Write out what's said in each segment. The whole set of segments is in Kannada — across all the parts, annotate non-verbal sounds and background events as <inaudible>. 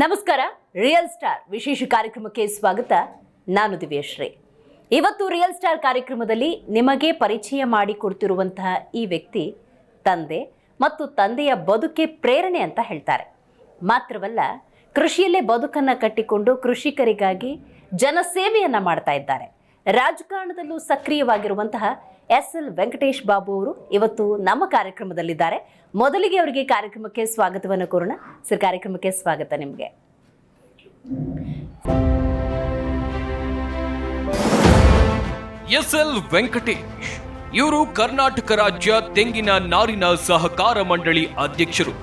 ನಮಸ್ಕಾರ ರಿಯಲ್ ಸ್ಟಾರ್ ವಿಶೇಷ ಕಾರ್ಯಕ್ರಮಕ್ಕೆ ಸ್ವಾಗತ. ನಾನು ದಿವ್ಯಶ್ರೀ. ಇವತ್ತು ರಿಯಲ್ ಸ್ಟಾರ್ ಕಾರ್ಯಕ್ರಮದಲ್ಲಿ ನಿಮಗೆ ಪರಿಚಯ ಮಾಡಿಕೊಡ್ತಿರುವಂತಹ ಈ ವ್ಯಕ್ತಿ ತಂದೆ ಮತ್ತು ತಂದೆಯ ಬದುಕೆ ಪ್ರೇರಣೆ ಅಂತ ಹೇಳ್ತಾರೆ. ಮಾತ್ರವಲ್ಲ, ಕೃಷಿಯಲ್ಲೇ ಬದುಕನ್ನು ಕಟ್ಟಿಕೊಂಡು ಕೃಷಿಕರಿಗಾಗಿ ಜನಸೇವೆಯನ್ನು ಮಾಡ್ತಾ ಇದ್ದಾರೆ. ರಾಜಕಾರಣದಲ್ಲೂ ಸಕ್ರಿಯವಾಗಿರುವಂತಹ ಎಸ್ ಎಲ್ ವೆಂಕಟೇಶ್ ಬಾಬು ಅವರು ಇವತ್ತು ನಮ್ಮ ಕಾರ್ಯಕ್ರಮದಲ್ಲಿದ್ದಾರೆ. ಮೊದಲಿಗೆ ಅವರಿಗೆ ಕಾರ್ಯಕ್ರಮಕ್ಕೆ ಸ್ವಾಗತವನ್ನು ಕೋರೋಣ. ಸರ್, ಕಾರ್ಯಕ್ರಮಕ್ಕೆ ಸ್ವಾಗತ ನಿಮಗೆ. ಎಸ್ ಎಲ್ ವೆಂಕಟೇಶ್, ಇವರು ಕರ್ನಾಟಕ ರಾಜ್ಯ ತೆಂಗಿನ ನಾರಿನ ಸಹಕಾರ ಮಂಡಳಿ ಅಧ್ಯಕ್ಷರು.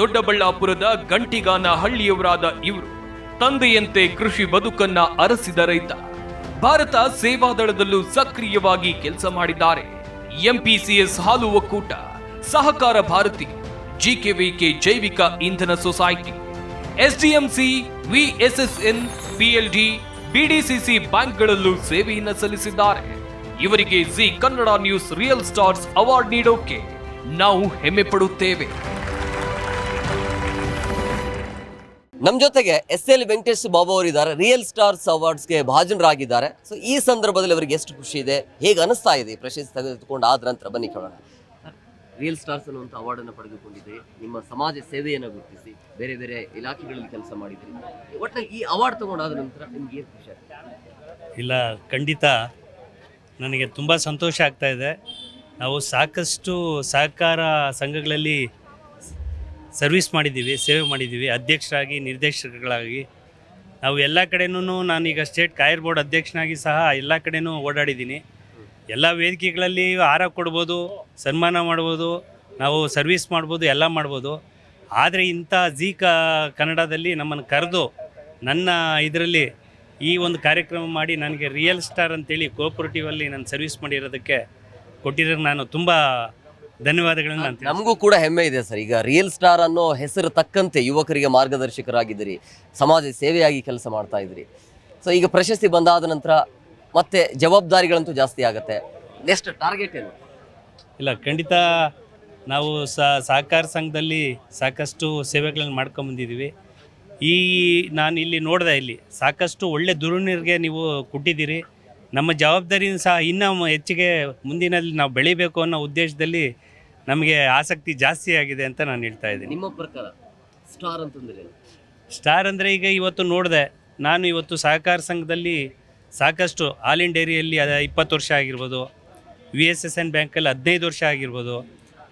ದೊಡ್ಡಬಳ್ಳಾಪುರದ ಗಂಟಿಗಾನ ಹಳ್ಳಿಯವರಾದ ಇವರು ತಂದೆಯಂತೆ ಕೃಷಿ ಬದುಕನ್ನ ಅರಸಿದ ರೈತ. ಭಾರತ ಸೇವಾದಳದಲ್ಲೂ ಸಕ್ರಿಯವಾಗಿ ಕೆಲಸ ಮಾಡಿದ್ದಾರೆ. ಎಂಪಿಸಿಎಸ್ ಹಾಲು ಒಕ್ಕೂಟ, ಸಹಕಾರ ಭಾರತಿ ಜಿಕೆವಿಕೆ ಜೈವಿಕ ಇಂಧನ society SDMC VSSN PLD BDCC ಬ್ಯಾಂಕ್ಗಳಲ್ಲೂ ಸೇವೆಯನ್ನು ಸಲ್ಲಿಸಿದ್ದಾರೆ. ಇವರಿಗೆ Zee Kannada news real stars award ನೀಡೋಕೆ ನಾವು ಹೆಮ್ಮೆ ಪಡುತ್ತೇವೆ. ನಮ್ ಜೊತೆಗೆ ಎಸ್ ಎಲ್ ವೆಂಕಟೇಶ್ ಬಾಬು ಅವರು ಇದ್ದಾರೆ ರಿಯಲ್ ಸ್ಟಾರ್ಸ್ ಅವಾರ್ಡ್ಸ್ಗೆ ಭಾಜನರಾಗಿದ್ದಾರೆ. ಸೊ ಈ ಸಂದರ್ಭದಲ್ಲಿ ಅವರಿಗೆ ಎಷ್ಟು ಖುಷಿ ಇದೆ? ಹೇಗೆ ಅನಿಸ್ತಾ ಇದೆ ಪ್ರಶಸ್ತಿ ತೆಗೆದುಕೊಂಡು? ಆದ ನಂತರ ಬನ್ನಿ ಕೇಳೋಣ. ರಿಯಲ್ ಸ್ಟಾರ್ಸ್ ಅನ್ನುವಂಥ ಅವಾರ್ಡನ್ನು ಪಡೆದುಕೊಂಡಿದೆ ನಿಮ್ಮ ಸಮಾಜ ಸೇವೆಯನ್ನು ಗುರುತಿಸಿ, ಬೇರೆ ಬೇರೆ ಇಲಾಖೆಗಳಲ್ಲಿ ಕೆಲಸ ಮಾಡಿದ್ರಿ. ಒಟ್ಟು ಈ ಅವಾರ್ಡ್ ತಗೊಂಡಾದ ನಂತರ ನಿಮ್ಗೆ ಏನು ಖುಷಿ ಆಗ್ತದೆ ಇಲ್ಲ, ಖಂಡಿತ ನನಗೆ ತುಂಬ ಸಂತೋಷ ಆಗ್ತಾ ಇದೆ. ನಾವು ಸಾಕಷ್ಟು ಸಹಕಾರ ಸಂಘಗಳಲ್ಲಿ ಸರ್ವಿಸ್ ಮಾಡಿದ್ದೀವಿ, ಸೇವೆ ಮಾಡಿದ್ದೀವಿ, ಅಧ್ಯಕ್ಷರಾಗಿ, ನಿರ್ದೇಶಕಗಳಾಗಿ. ನಾವು ಎಲ್ಲ ಕಡೆನೂ ನಾನೀಗ ಸ್ಟೇಟ್ ಕಾಯರ್ ಬೋರ್ಡ್ ಅಧ್ಯಕ್ಷನಾಗಿ ಸಹ ಎಲ್ಲ ಕಡೆನೂ ಓಡಾಡಿದ್ದೀನಿ. ಎಲ್ಲ ವೇದಿಕೆಗಳಲ್ಲಿ ಆರ ಕೊಡ್ಬೋದು, ಸನ್ಮಾನ ಮಾಡ್ಬೋದು, ನಾವು ಸರ್ವಿಸ್ ಮಾಡ್ಬೋದು, ಎಲ್ಲ ಮಾಡ್ಬೋದು. ಆದರೆ ಇಂಥ ಜಿ ಕ ಕನ್ನಡದಲ್ಲಿ ನಮ್ಮನ್ನು ಕರೆದು ನನ್ನ ಇದರಲ್ಲಿ ಈ ಒಂದು ಕಾರ್ಯಕ್ರಮ ಮಾಡಿ ನನಗೆ ರಿಯಲ್ ಸ್ಟಾರ್ ಅಂತೇಳಿ ಕೋಪರೇಟಿವಲ್ಲಿ ನಾನು ಸರ್ವಿಸ್ ಮಾಡಿರೋದಕ್ಕೆ ಕೊಟ್ಟಿರೋ ನಾನು ತುಂಬ ಧನ್ಯವಾದಗಳನ್ನು ನಾನು ತಿಳಿಸ್ತೀನಿ. ನಮಗೂ ಕೂಡ ಹೆಮ್ಮೆ ಇದೆ ಸರ್. ಈಗ ರಿಯಲ್ ಸ್ಟಾರ್ ಅನ್ನೋ ಹೆಸರು ತಕ್ಕಂತೆ ಯುವಕರಿಗೆ ಮಾರ್ಗದರ್ಶಕರಾಗಿದ್ದೀರಿ. ಸಮಾಜ ಸೇವೆಯಾಗಿ ಕೆಲಸ ಮಾಡ್ತಾ ಇದ್ರಿ ಸೊ ಈಗ ಪ್ರಶಸ್ತಿ ಬಂದಾದ ನಂತರ ಮತ್ತೆ ಜವಾಬ್ದಾರಿಗಳಂತೂ ಜಾಸ್ತಿ ಆಗುತ್ತೆ. ನೆಕ್ಸ್ಟ್ ಟಾರ್ಗೆಟ್ ಏನು? ಇಲ್ಲ ಖಂಡಿತ ನಾವು ಸಹಕಾರ ಸಂಘದಲ್ಲಿ ಸಾಕಷ್ಟು ಸೇವೆಗಳನ್ನು ಮಾಡ್ಕೊಂಬಂದಿದ್ದೀವಿ ಈ ನಾನು ಇಲ್ಲಿ ನೋಡಿದೆ ಇಲ್ಲಿ ಸಾಕಷ್ಟು ಒಳ್ಳೆ ದುರುಣಿಯರಿಗೆ ನೀವು ಕೊಟ್ಟಿದ್ದೀರಿ. ನಮ್ಮ ಜವಾಬ್ದಾರಿನೂ ಸಹ ಇನ್ನೂ ಹೆಚ್ಚಿಗೆ ಮುಂದಿನಲ್ಲಿ ನಾವು ಬೆಳಿಬೇಕು ಅನ್ನೋ ಉದ್ದೇಶದಲ್ಲಿ ನಮಗೆ ಆಸಕ್ತಿ ಜಾಸ್ತಿ ಆಗಿದೆ ಅಂತ ನಾನು ಹೇಳ್ತಾ ಇದ್ದೀನಿ. ನಿಮ್ಮ ಪ್ರಕಾರ ಸ್ಟಾರ್ ಅಂತಂದ್ರೆ? ಸ್ಟಾರ್ ಅಂದರೆ ಈಗ ಇವತ್ತು ನೋಡಿದೆ ನಾನು ಇವತ್ತು ಸಹಕಾರ ಸಂಘದಲ್ಲಿ ಸಾಕಷ್ಟು ಆಲ್ ಇನ್ ಡೈರಿಯಲ್ಲಿ ಅದು ಇಪ್ಪತ್ತು ವರ್ಷ ಆಗಿರ್ಬೋದು ವಿ ಎಸ್ ಎಸ್ ಎನ್ ಬ್ಯಾಂಕಲ್ಲಿ ಹದಿನೈದು ವರ್ಷ ಆಗಿರ್ಬೋದು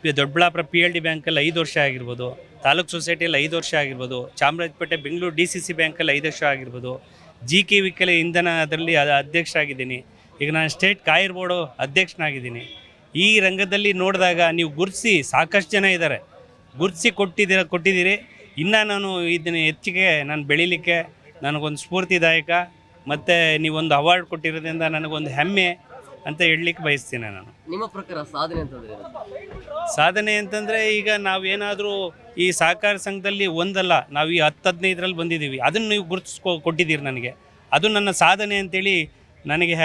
ದೊಡ್ಡಬಳ್ಳಾಪುರ ಪಿ ಎಲ್ ಡಿ ಬ್ಯಾಂಕಲ್ಲಿ ಐದು ವರ್ಷ ಆಗಿರ್ಬೋದು ತಾಲೂಕು ಸೊಸೈಟಿಯಲ್ಲಿ ಐದು ವರ್ಷ ಆಗಿರ್ಬೋದು Chamarajpet Bengaluru D C C ಬ್ಯಾಂಕಲ್ಲಿ ಐದು ವರ್ಷ ಆಗಿರ್ಬೋದು ಜಿ ಕೆ ವಿಕಲ ಇಂಧನ ಅದರಲ್ಲಿ ಅದ ಅಧ್ಯಕ್ಷರಾಗಿದ್ದೀನಿ. ಈಗ ನಾನು ಸ್ಟೇಟ್ ಕಾಯರ್ ಬೋರ್ಡು ಅಧ್ಯಕ್ಷನಾಗಿದ್ದೀನಿ. ಈ ರಂಗದಲ್ಲಿ ನೋಡಿದಾಗ ನೀವು ಗುರುತಿಸಿ ಸಾಕಷ್ಟು ಜನ ಇದ್ದಾರೆ. ಗುರುತಿಸಿ ಕೊಟ್ಟಿದ್ದೀರ ಕೊಟ್ಟಿದ್ದೀರಿ. ಇನ್ನು ನಾನು ಇದನ್ನು ಹೆಚ್ಚಿಗೆ ನಾನು ಬೆಳೀಲಿಕ್ಕೆ ನನಗೊಂದು ಸ್ಫೂರ್ತಿದಾಯಕ ಮತ್ತು ನೀವೊಂದು ಅವಾರ್ಡ್ ಕೊಟ್ಟಿರೋದ್ರಿಂದ ನನಗೊಂದು ಹೆಮ್ಮೆ ಅಂತ ಹೇಳಲಿಕ್ಕೆ ಬಯಸ್ತೀನಿ ನಾನು. ನಿಮ್ಮ ಪ್ರಕಾರ ಸಾಧನೆ ಅಂತಂದರೆ ಸಾಧನೆ ಅಂತಂದರೆ ಈಗ ನಾವೇನಾದರೂ ಈ ಸಹಕಾರ ಸಂಘದಲ್ಲಿ ಒಂದಲ್ಲ ನಾವು ಈ ಹತ್ತು ಹದಿನೈದರಲ್ಲಿ ಬಂದಿದ್ದೀವಿ. ಅದನ್ನು ನೀವು ಗುರುತಿಸ್ಕೊ ಕೊಟ್ಟಿದ್ದೀರಿ ನನಗೆ. ಅದು ನನ್ನ ಸಾಧನೆ ಅಂತೇಳಿ ನನಗೆ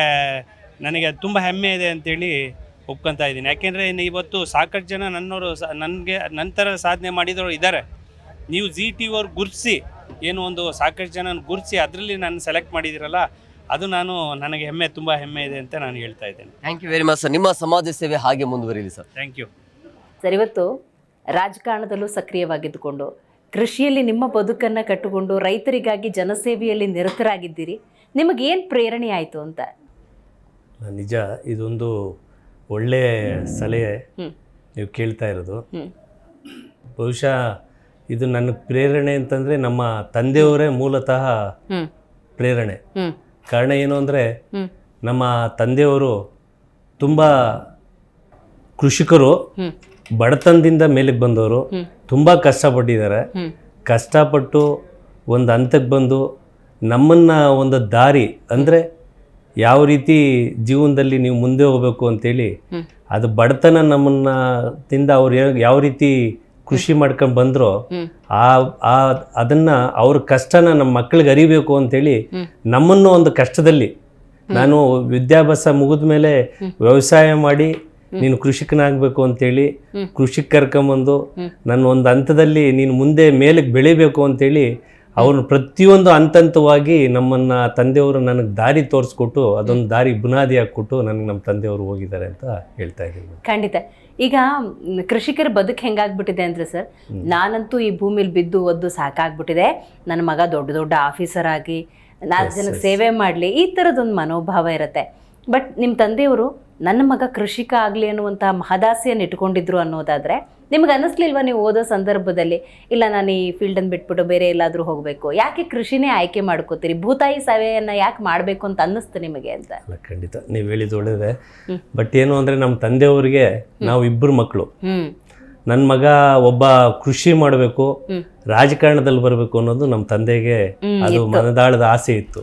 ನನಗೆ ತುಂಬ ಹೆಮ್ಮೆ ಇದೆ ಅಂತೇಳಿ ಒಪ್ಕೊತಾ ಇದ್ದೀನಿ. ಯಾಕೆಂದರೆ ಇವತ್ತು ಸಾಕಷ್ಟು ಜನ ನನ್ನವರು ಸ ನನಗೆ ನಂತರ ಸಾಧನೆ ಮಾಡಿದವರು ಇದ್ದಾರೆ. ನೀವು ಜಿ ಟಿ ಅವ್ರು ಗುರುತಿಸಿ ಏನು ಒಂದು ಸಾಕಷ್ಟು ಜನ ಗುರುತಿಸಿ ಅದರಲ್ಲಿ ನಾನು ಸೆಲೆಕ್ಟ್ ಮಾಡಿದ್ದೀರಲ್ಲ ಅದು ನಾನು ನನಗೆ ಹೆಮ್ಮೆ ತುಂಬ ಹೆಮ್ಮೆ ಇದೆ ಅಂತ ನಾನು ಹೇಳ್ತಾ ಇದ್ದೇನೆ. Thank you very much sir ನಿಮ್ಮ ಸಮಾಜ ಸೇವೆ ಹಾಗೆ ಮುಂದುವರಿಲಿ ಸರ್ ಥ್ಯಾಂಕ್ ಯು ಸರ್ ಇವತ್ತು ರಾಜಕಾರಣದಲ್ಲೂ ಸಕ್ರಿಯವಾಗಿದ್ದುಕೊಂಡು ಕೃಷಿಯಲ್ಲಿ ನಿಮ್ಮ ಬದುಕನ್ನು ಕಟ್ಟಿಕೊಂಡು ರೈತರಿಗಾಗಿ ಜನಸೇವೆಯಲ್ಲಿ ನಿರತರಾಗಿದ್ದೀರಿ. ನಿಮಗೇನು ಪ್ರೇರಣೆ ಆಯಿತು ಅಂತ? ನಿಜ ಇದೊಂದು ಒಳ್ಳೆಯ ಸಲಹೆ ನೀವು ಕೇಳ್ತಾ ಇರೋದು. ಬಹುಶಃ ಇದು ನನ್ನ ಪ್ರೇರಣೆ ಅಂತಂದ್ರೆ ನಮ್ಮ ತಂದೆಯವರೇ ಮೂಲತಃ ಪ್ರೇರಣೆ. ಕಾರಣ ಏನು ಅಂದರೆ ನಮ್ಮ ತಂದೆಯವರು ತುಂಬ ಕೃಷಿಕರು ಬಡತನದಿಂದ ಮೇಲಕ್ಕೆ ಬಂದವರು ತುಂಬ ಕಷ್ಟಪಟ್ಟಿದ್ದಾರೆ. ಕಷ್ಟಪಟ್ಟು ಒಂದು ಹಂತಕ್ಕೆ ಬಂದು ನಮ್ಮನ್ನು ಒಂದು ದಾರಿ ಅಂದರೆ ಯಾವ ರೀತಿ ಜೀವನದಲ್ಲಿ ನೀವು ಮುಂದೆ ಹೋಗಬೇಕು ಅಂತೇಳಿ. ಅದು ಬಡತನ ನಮ್ಮನ್ನ ತಿಂದ ಅವ್ರು ಯಾವ- ರೀತಿ ಕೃಷಿ ಮಾಡ್ಕೊಂಡು ಬಂದ್ರೋ ಆ ಆ ಅದನ್ನ ಅವ್ರ ಕಷ್ಟನ ನಮ್ಮ ಮಕ್ಕಳಿಗೆ ಅರಿಬೇಕು ಅಂತೇಳಿ. ನಮ್ಮನ್ನು ಒಂದು ಕಷ್ಟದಲ್ಲಿ ನಾನು ವಿದ್ಯಾಭ್ಯಾಸ ಮುಗಿದ ಮೇಲೆ ವ್ಯವಸಾಯ ಮಾಡಿ ನೀನು ಕೃಷಿಕನಾಗಬೇಕು ಅಂತೇಳಿ ಕೃಷಿ ಕರ್ಕೊಂಬಂದು ನನ್ನ ಒಂದು ಹಂತದಲ್ಲಿ ನೀನು ಮುಂದೆ ಮೇಲಕ್ಕೆ ಬೆಳಿಬೇಕು ಅಂತೇಳಿ ಅವ್ರು ಪ್ರತಿಯೊಂದು ಹಂತ ಹಂತವಾಗಿ ನಮ್ಮನ್ನ ತಂದೆಯವರು ನನಗೆ ದಾರಿ ತೋರಿಸ್ಕೊಟ್ಟು ಅದೊಂದು ದಾರಿ ಬುನಾದಿ ಹಾಕ್ಕೊಟ್ಟು ನನಗೆ ನಮ್ಮ ತಂದೆಯವರು ಹೋಗಿದ್ದಾರೆ ಅಂತ ಹೇಳ್ತಾ ಇದ್ದೀನಿ. ಖಂಡಿತ. ಈಗ ಕೃಷಿಕರ ಬದುಕು ಹೆಂಗಾಗ್ಬಿಟ್ಟಿದೆ ಅಂದ್ರೆ ಸರ್ ನಾನಂತೂ ಈ ಭೂಮಿಲಿ ಬಿದ್ದು ಒದ್ದು ಸಾಕಾಗ್ಬಿಟ್ಟಿದೆ. ನನ್ನ ಮಗ ದೊಡ್ಡ ದೊಡ್ಡ ಆಫೀಸರ್ ಆಗಿ ನಾಲ್ಕು ಜನಕ್ಕೆ ಸೇವೆ ಮಾಡಲಿ ಈ ಥರದೊಂದು ಮನೋಭಾವ ಇರುತ್ತೆ. ಬಟ್ ನಿಮ್ಮ ತಂದೆಯವರು ನನ್ನ ಮಗ ಕೃಷಿಕ ಆಗಲಿ ಅನ್ನುವಂಥ ಮಹದಾಸೆಯನ್ನು ಇಟ್ಕೊಂಡಿದ್ರು ಅನ್ನೋದಾದರೆ ನಿಮ್ಗೆ ಅನ್ನಿಸ್ಲಿಲ್ವಾ ನೀವು ಓದೋ ಸಂದರ್ಭದಲ್ಲಿ? ಇಲ್ಲ ನಾನು ಈ ಫೀಲ್ಡನ್ನು ಬಿಟ್ಬಿಟ್ಟು ಬೇರೆ ಎಲ್ಲಾದರೂ ಹೋಗಬೇಕು. ಯಾಕೆ ಕೃಷಿನೇ ಆಯ್ಕೆ ಮಾಡ್ಕೋತೀರಿ? ಭೂತಾಯಿ ಸೇವೆಯನ್ನು ಯಾಕೆ ಮಾಡಬೇಕು ಅಂತ ಅನ್ನಿಸ್ತು ನಿಮಗೆ ಅಂತ? ಅಲ್ಲ ಖಂಡಿತ. ನೀವು ಹೇಳಿದ ಒಳ್ಳೆಯದೇ ಬಟ್ ಏನು ಅಂದರೆ ನಮ್ಮ ತಂದೆಯವ್ರಿಗೆ ನಾವು ಇಬ್ಬರು ಮಕ್ಕಳು ನನ್ನ ಮಗ ಒಬ್ಬ ಕೃಷಿ ಮಾಡಬೇಕು ರಾಜಕಾರಣದಲ್ಲಿ ಬರಬೇಕು ಅನ್ನೋದು ನಮ್ಮ ತಂದೆಗೆ ಅದು ಮನದಾಳದ ಆಸೆ ಇತ್ತು.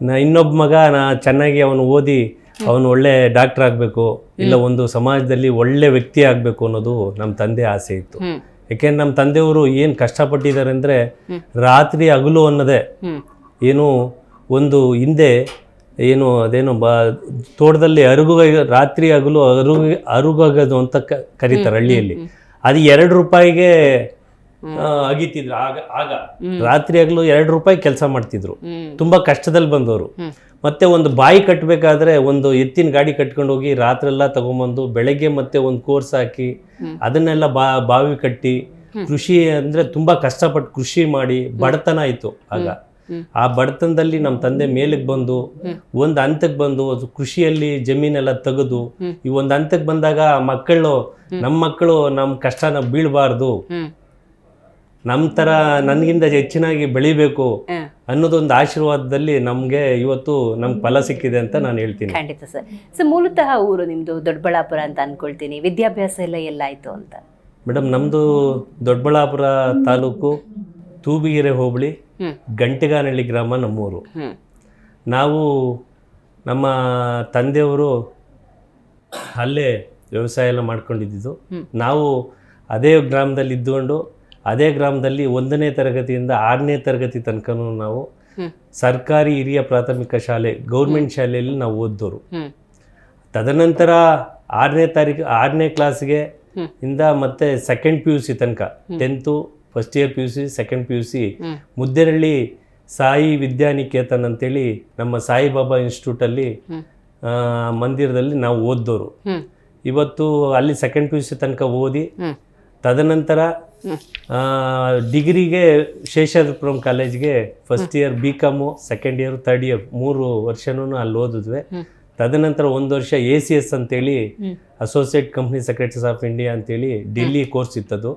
ನಾ ಇನ್ನೊಬ್ಬ ಮಗ ನಾ ಚೆನ್ನಾಗಿ ಅವನು ಓದಿ ಅವನು ಒಳ್ಳೆ ಡಾಕ್ಟರ್ ಆಗಬೇಕು ಇಲ್ಲ ಒಂದು ಸಮಾಜದಲ್ಲಿ ಒಳ್ಳೆ ವ್ಯಕ್ತಿ ಆಗಬೇಕು ಅನ್ನೋದು ನಮ್ಮ ತಂದೆ ಆಸೆ ಇತ್ತು. ಹ್ಞೂ ಯಾಕೆಂದ್ರೆ ನಮ್ಮ ತಂದೆಯವರು ಏನು ಕಷ್ಟಪಟ್ಟಿದ್ದಾರೆ ಅಂದರೆ ರಾತ್ರಿ ಹಗಲು ಅನ್ನೋದೇ. ಏನು ಒಂದು ಹಿಂದೆ ಏನು ಅದೇನು ಬ ತೋಟದಲ್ಲಿ ಅರುಗು ರಾತ್ರಿ ಹಗಲು ಅರುಗ ಅರುಗದು ಅಂತ ಕರೀತಾರೆ ಹಳ್ಳಿಯಲ್ಲಿ. ಅದು ಎರಡು ರೂಪಾಯಿಗೆ ಅಗಿತಿದ್ರು. ಆಗ ಆಗ. ರಾತ್ರಿ ಆಗ್ಲೂ ಎರಡು ರೂಪಾಯಿ ಕೆಲಸ ಮಾಡ್ತಿದ್ರು. ತುಂಬಾ ಕಷ್ಟದಲ್ಲಿ ಬಂದವರು. ಮತ್ತೆ ಒಂದು ಬಾಯಿ ಕಟ್ಟಬೇಕಾದ್ರೆ ಒಂದು ಎತ್ತಿನ ಗಾಡಿ ಕಟ್ಕೊಂಡು ಹೋಗಿ ರಾತ್ರೆಲ್ಲ ತಗೊಂಬಂದು ಬೆಳಗ್ಗೆ ಮತ್ತೆ ಒಂದು ಕೋರ್ಸ್ ಹಾಕಿ ಅದನ್ನೆಲ್ಲ ಬಾ ಬಾವಿ ಕಟ್ಟಿ ಕೃಷಿ ಅಂದ್ರೆ ತುಂಬಾ ಕಷ್ಟಪಟ್ಟು ಕೃಷಿ ಮಾಡಿ ಬಡತನ ಆಯ್ತು ಆಗ. ಆ ಬಡತನದಲ್ಲಿ ನಮ್ಮ ತಂದೆ ಮೇಲಕ್ಕೆ ಬಂದು ಒಂದು ಹಂತಕ್ಕೆ ಬಂದು ಅದು ಕೃಷಿಯಲ್ಲಿ ಜಮೀನೆಲ್ಲ ತೆಗೆದು ಈ ಒಂದು ಹಂತಕ್ಕೆ ಬಂದಾಗ ಮಕ್ಕಳು ನಮ್ಮ ಮಕ್ಕಳು ನಮ್ಮ ಕಷ್ಟನ ಬೀಳಬಾರ್ದು. ನಮ್ಮ ಥರ ನನಗಿಂತ ಹೆಚ್ಚಿನಾಗಿ ಬೆಳಿಬೇಕು ಅನ್ನೋದೊಂದು ಆಶೀರ್ವಾದದಲ್ಲಿ ನಮಗೆ ಇವತ್ತು ನಮ್ಗೆ ಫಲ ಸಿಕ್ಕಿದೆ ಅಂತ ನಾನು ಹೇಳ್ತೀನಿ. ಖಂಡಿತ ಸರ್. ಸೊ ಮೂಲತಃ ಊರು ನಿಮ್ಮದು ದೊಡ್ಡಬಳ್ಳಾಪುರ ಅಂತ ಅಂದ್ಕೊಳ್ತೀನಿ ವಿದ್ಯಾಭ್ಯಾಸ ಎಲ್ಲ ಎಲ್ಲಾಯಿತು ಅಂತ? ಮೇಡಮ್ ನಮ್ಮದು ದೊಡ್ಡಬಳ್ಳಾಪುರ ತಾಲೂಕು ತೂಬಿಗೆರೆ ಹೋಬಳಿ. ಗಂಟೆಗಾನಹಳ್ಳಿ ಗ್ರಾಮ ನಮ್ಮೂರು. ನಾವು ನಮ್ಮ ತಂದೆಯವರು ಅಲ್ಲೇ ವ್ಯವಸಾಯ ಎಲ್ಲ ಮಾಡ್ಕೊಂಡಿದ್ದು. ನಾವು ಅದೇ ಗ್ರಾಮದಲ್ಲಿ ಇದ್ದುಕೊಂಡು ಅದೇ ಗ್ರಾಮದಲ್ಲಿ ಒಂದನೇ ತರಗತಿಯಿಂದ ಆರನೇ ತರಗತಿ ತನಕನೂ ನಾವು ಸರ್ಕಾರಿ ಹಿರಿಯ ಪ್ರಾಥಮಿಕ ಶಾಲೆ ಗೌರ್ಮೆಂಟ್ ಶಾಲೆಯಲ್ಲಿ ನಾವು ಓದ್ದೋರು. ತದನಂತರ ಆರನೇ ತಾರೀಕು ಆರನೇ ಕ್ಲಾಸ್ಗೆ ಇಂದ ಮತ್ತೆ ಸೆಕೆಂಡ್ ಪಿ ಯು ಸಿ ತನಕ tenth first year P U C second P U C Mudderalli Sai Vidyaniketan ಅಂತೇಳಿ ನಮ್ಮ ಸಾಯಿಬಾಬಾ ಇನ್ಸ್ಟಿಟ್ಯೂಟಲ್ಲಿ ಮಂದಿರದಲ್ಲಿ ನಾವು ಓದ್ದೋರು. ಇವತ್ತು ಅಲ್ಲಿ ಸೆಕೆಂಡ್ ಪಿ ಯು ಸಿ ತನಕ ಓದಿ ತದನಂತರ ಡಿಗ್ರಿಗೆ ಶೇಷಾದ್ರಿಪುರಂ ಕಾಲೇಜ್ಗೆ first year B com second year third year ಮೂರು ವರ್ಷನೂ ಅಲ್ಲಿ ಓದಿದ್ವಿ. ತದನಂತರ ಒಂದು ವರ್ಷ ಎ ಸಿ ಎಸ್ ಅಂತೇಳಿ associate company secretaries of India ಅಂತೇಳಿ ಡೆಲ್ಲಿ ಕೋರ್ಸ್ ಇತ್ತದು.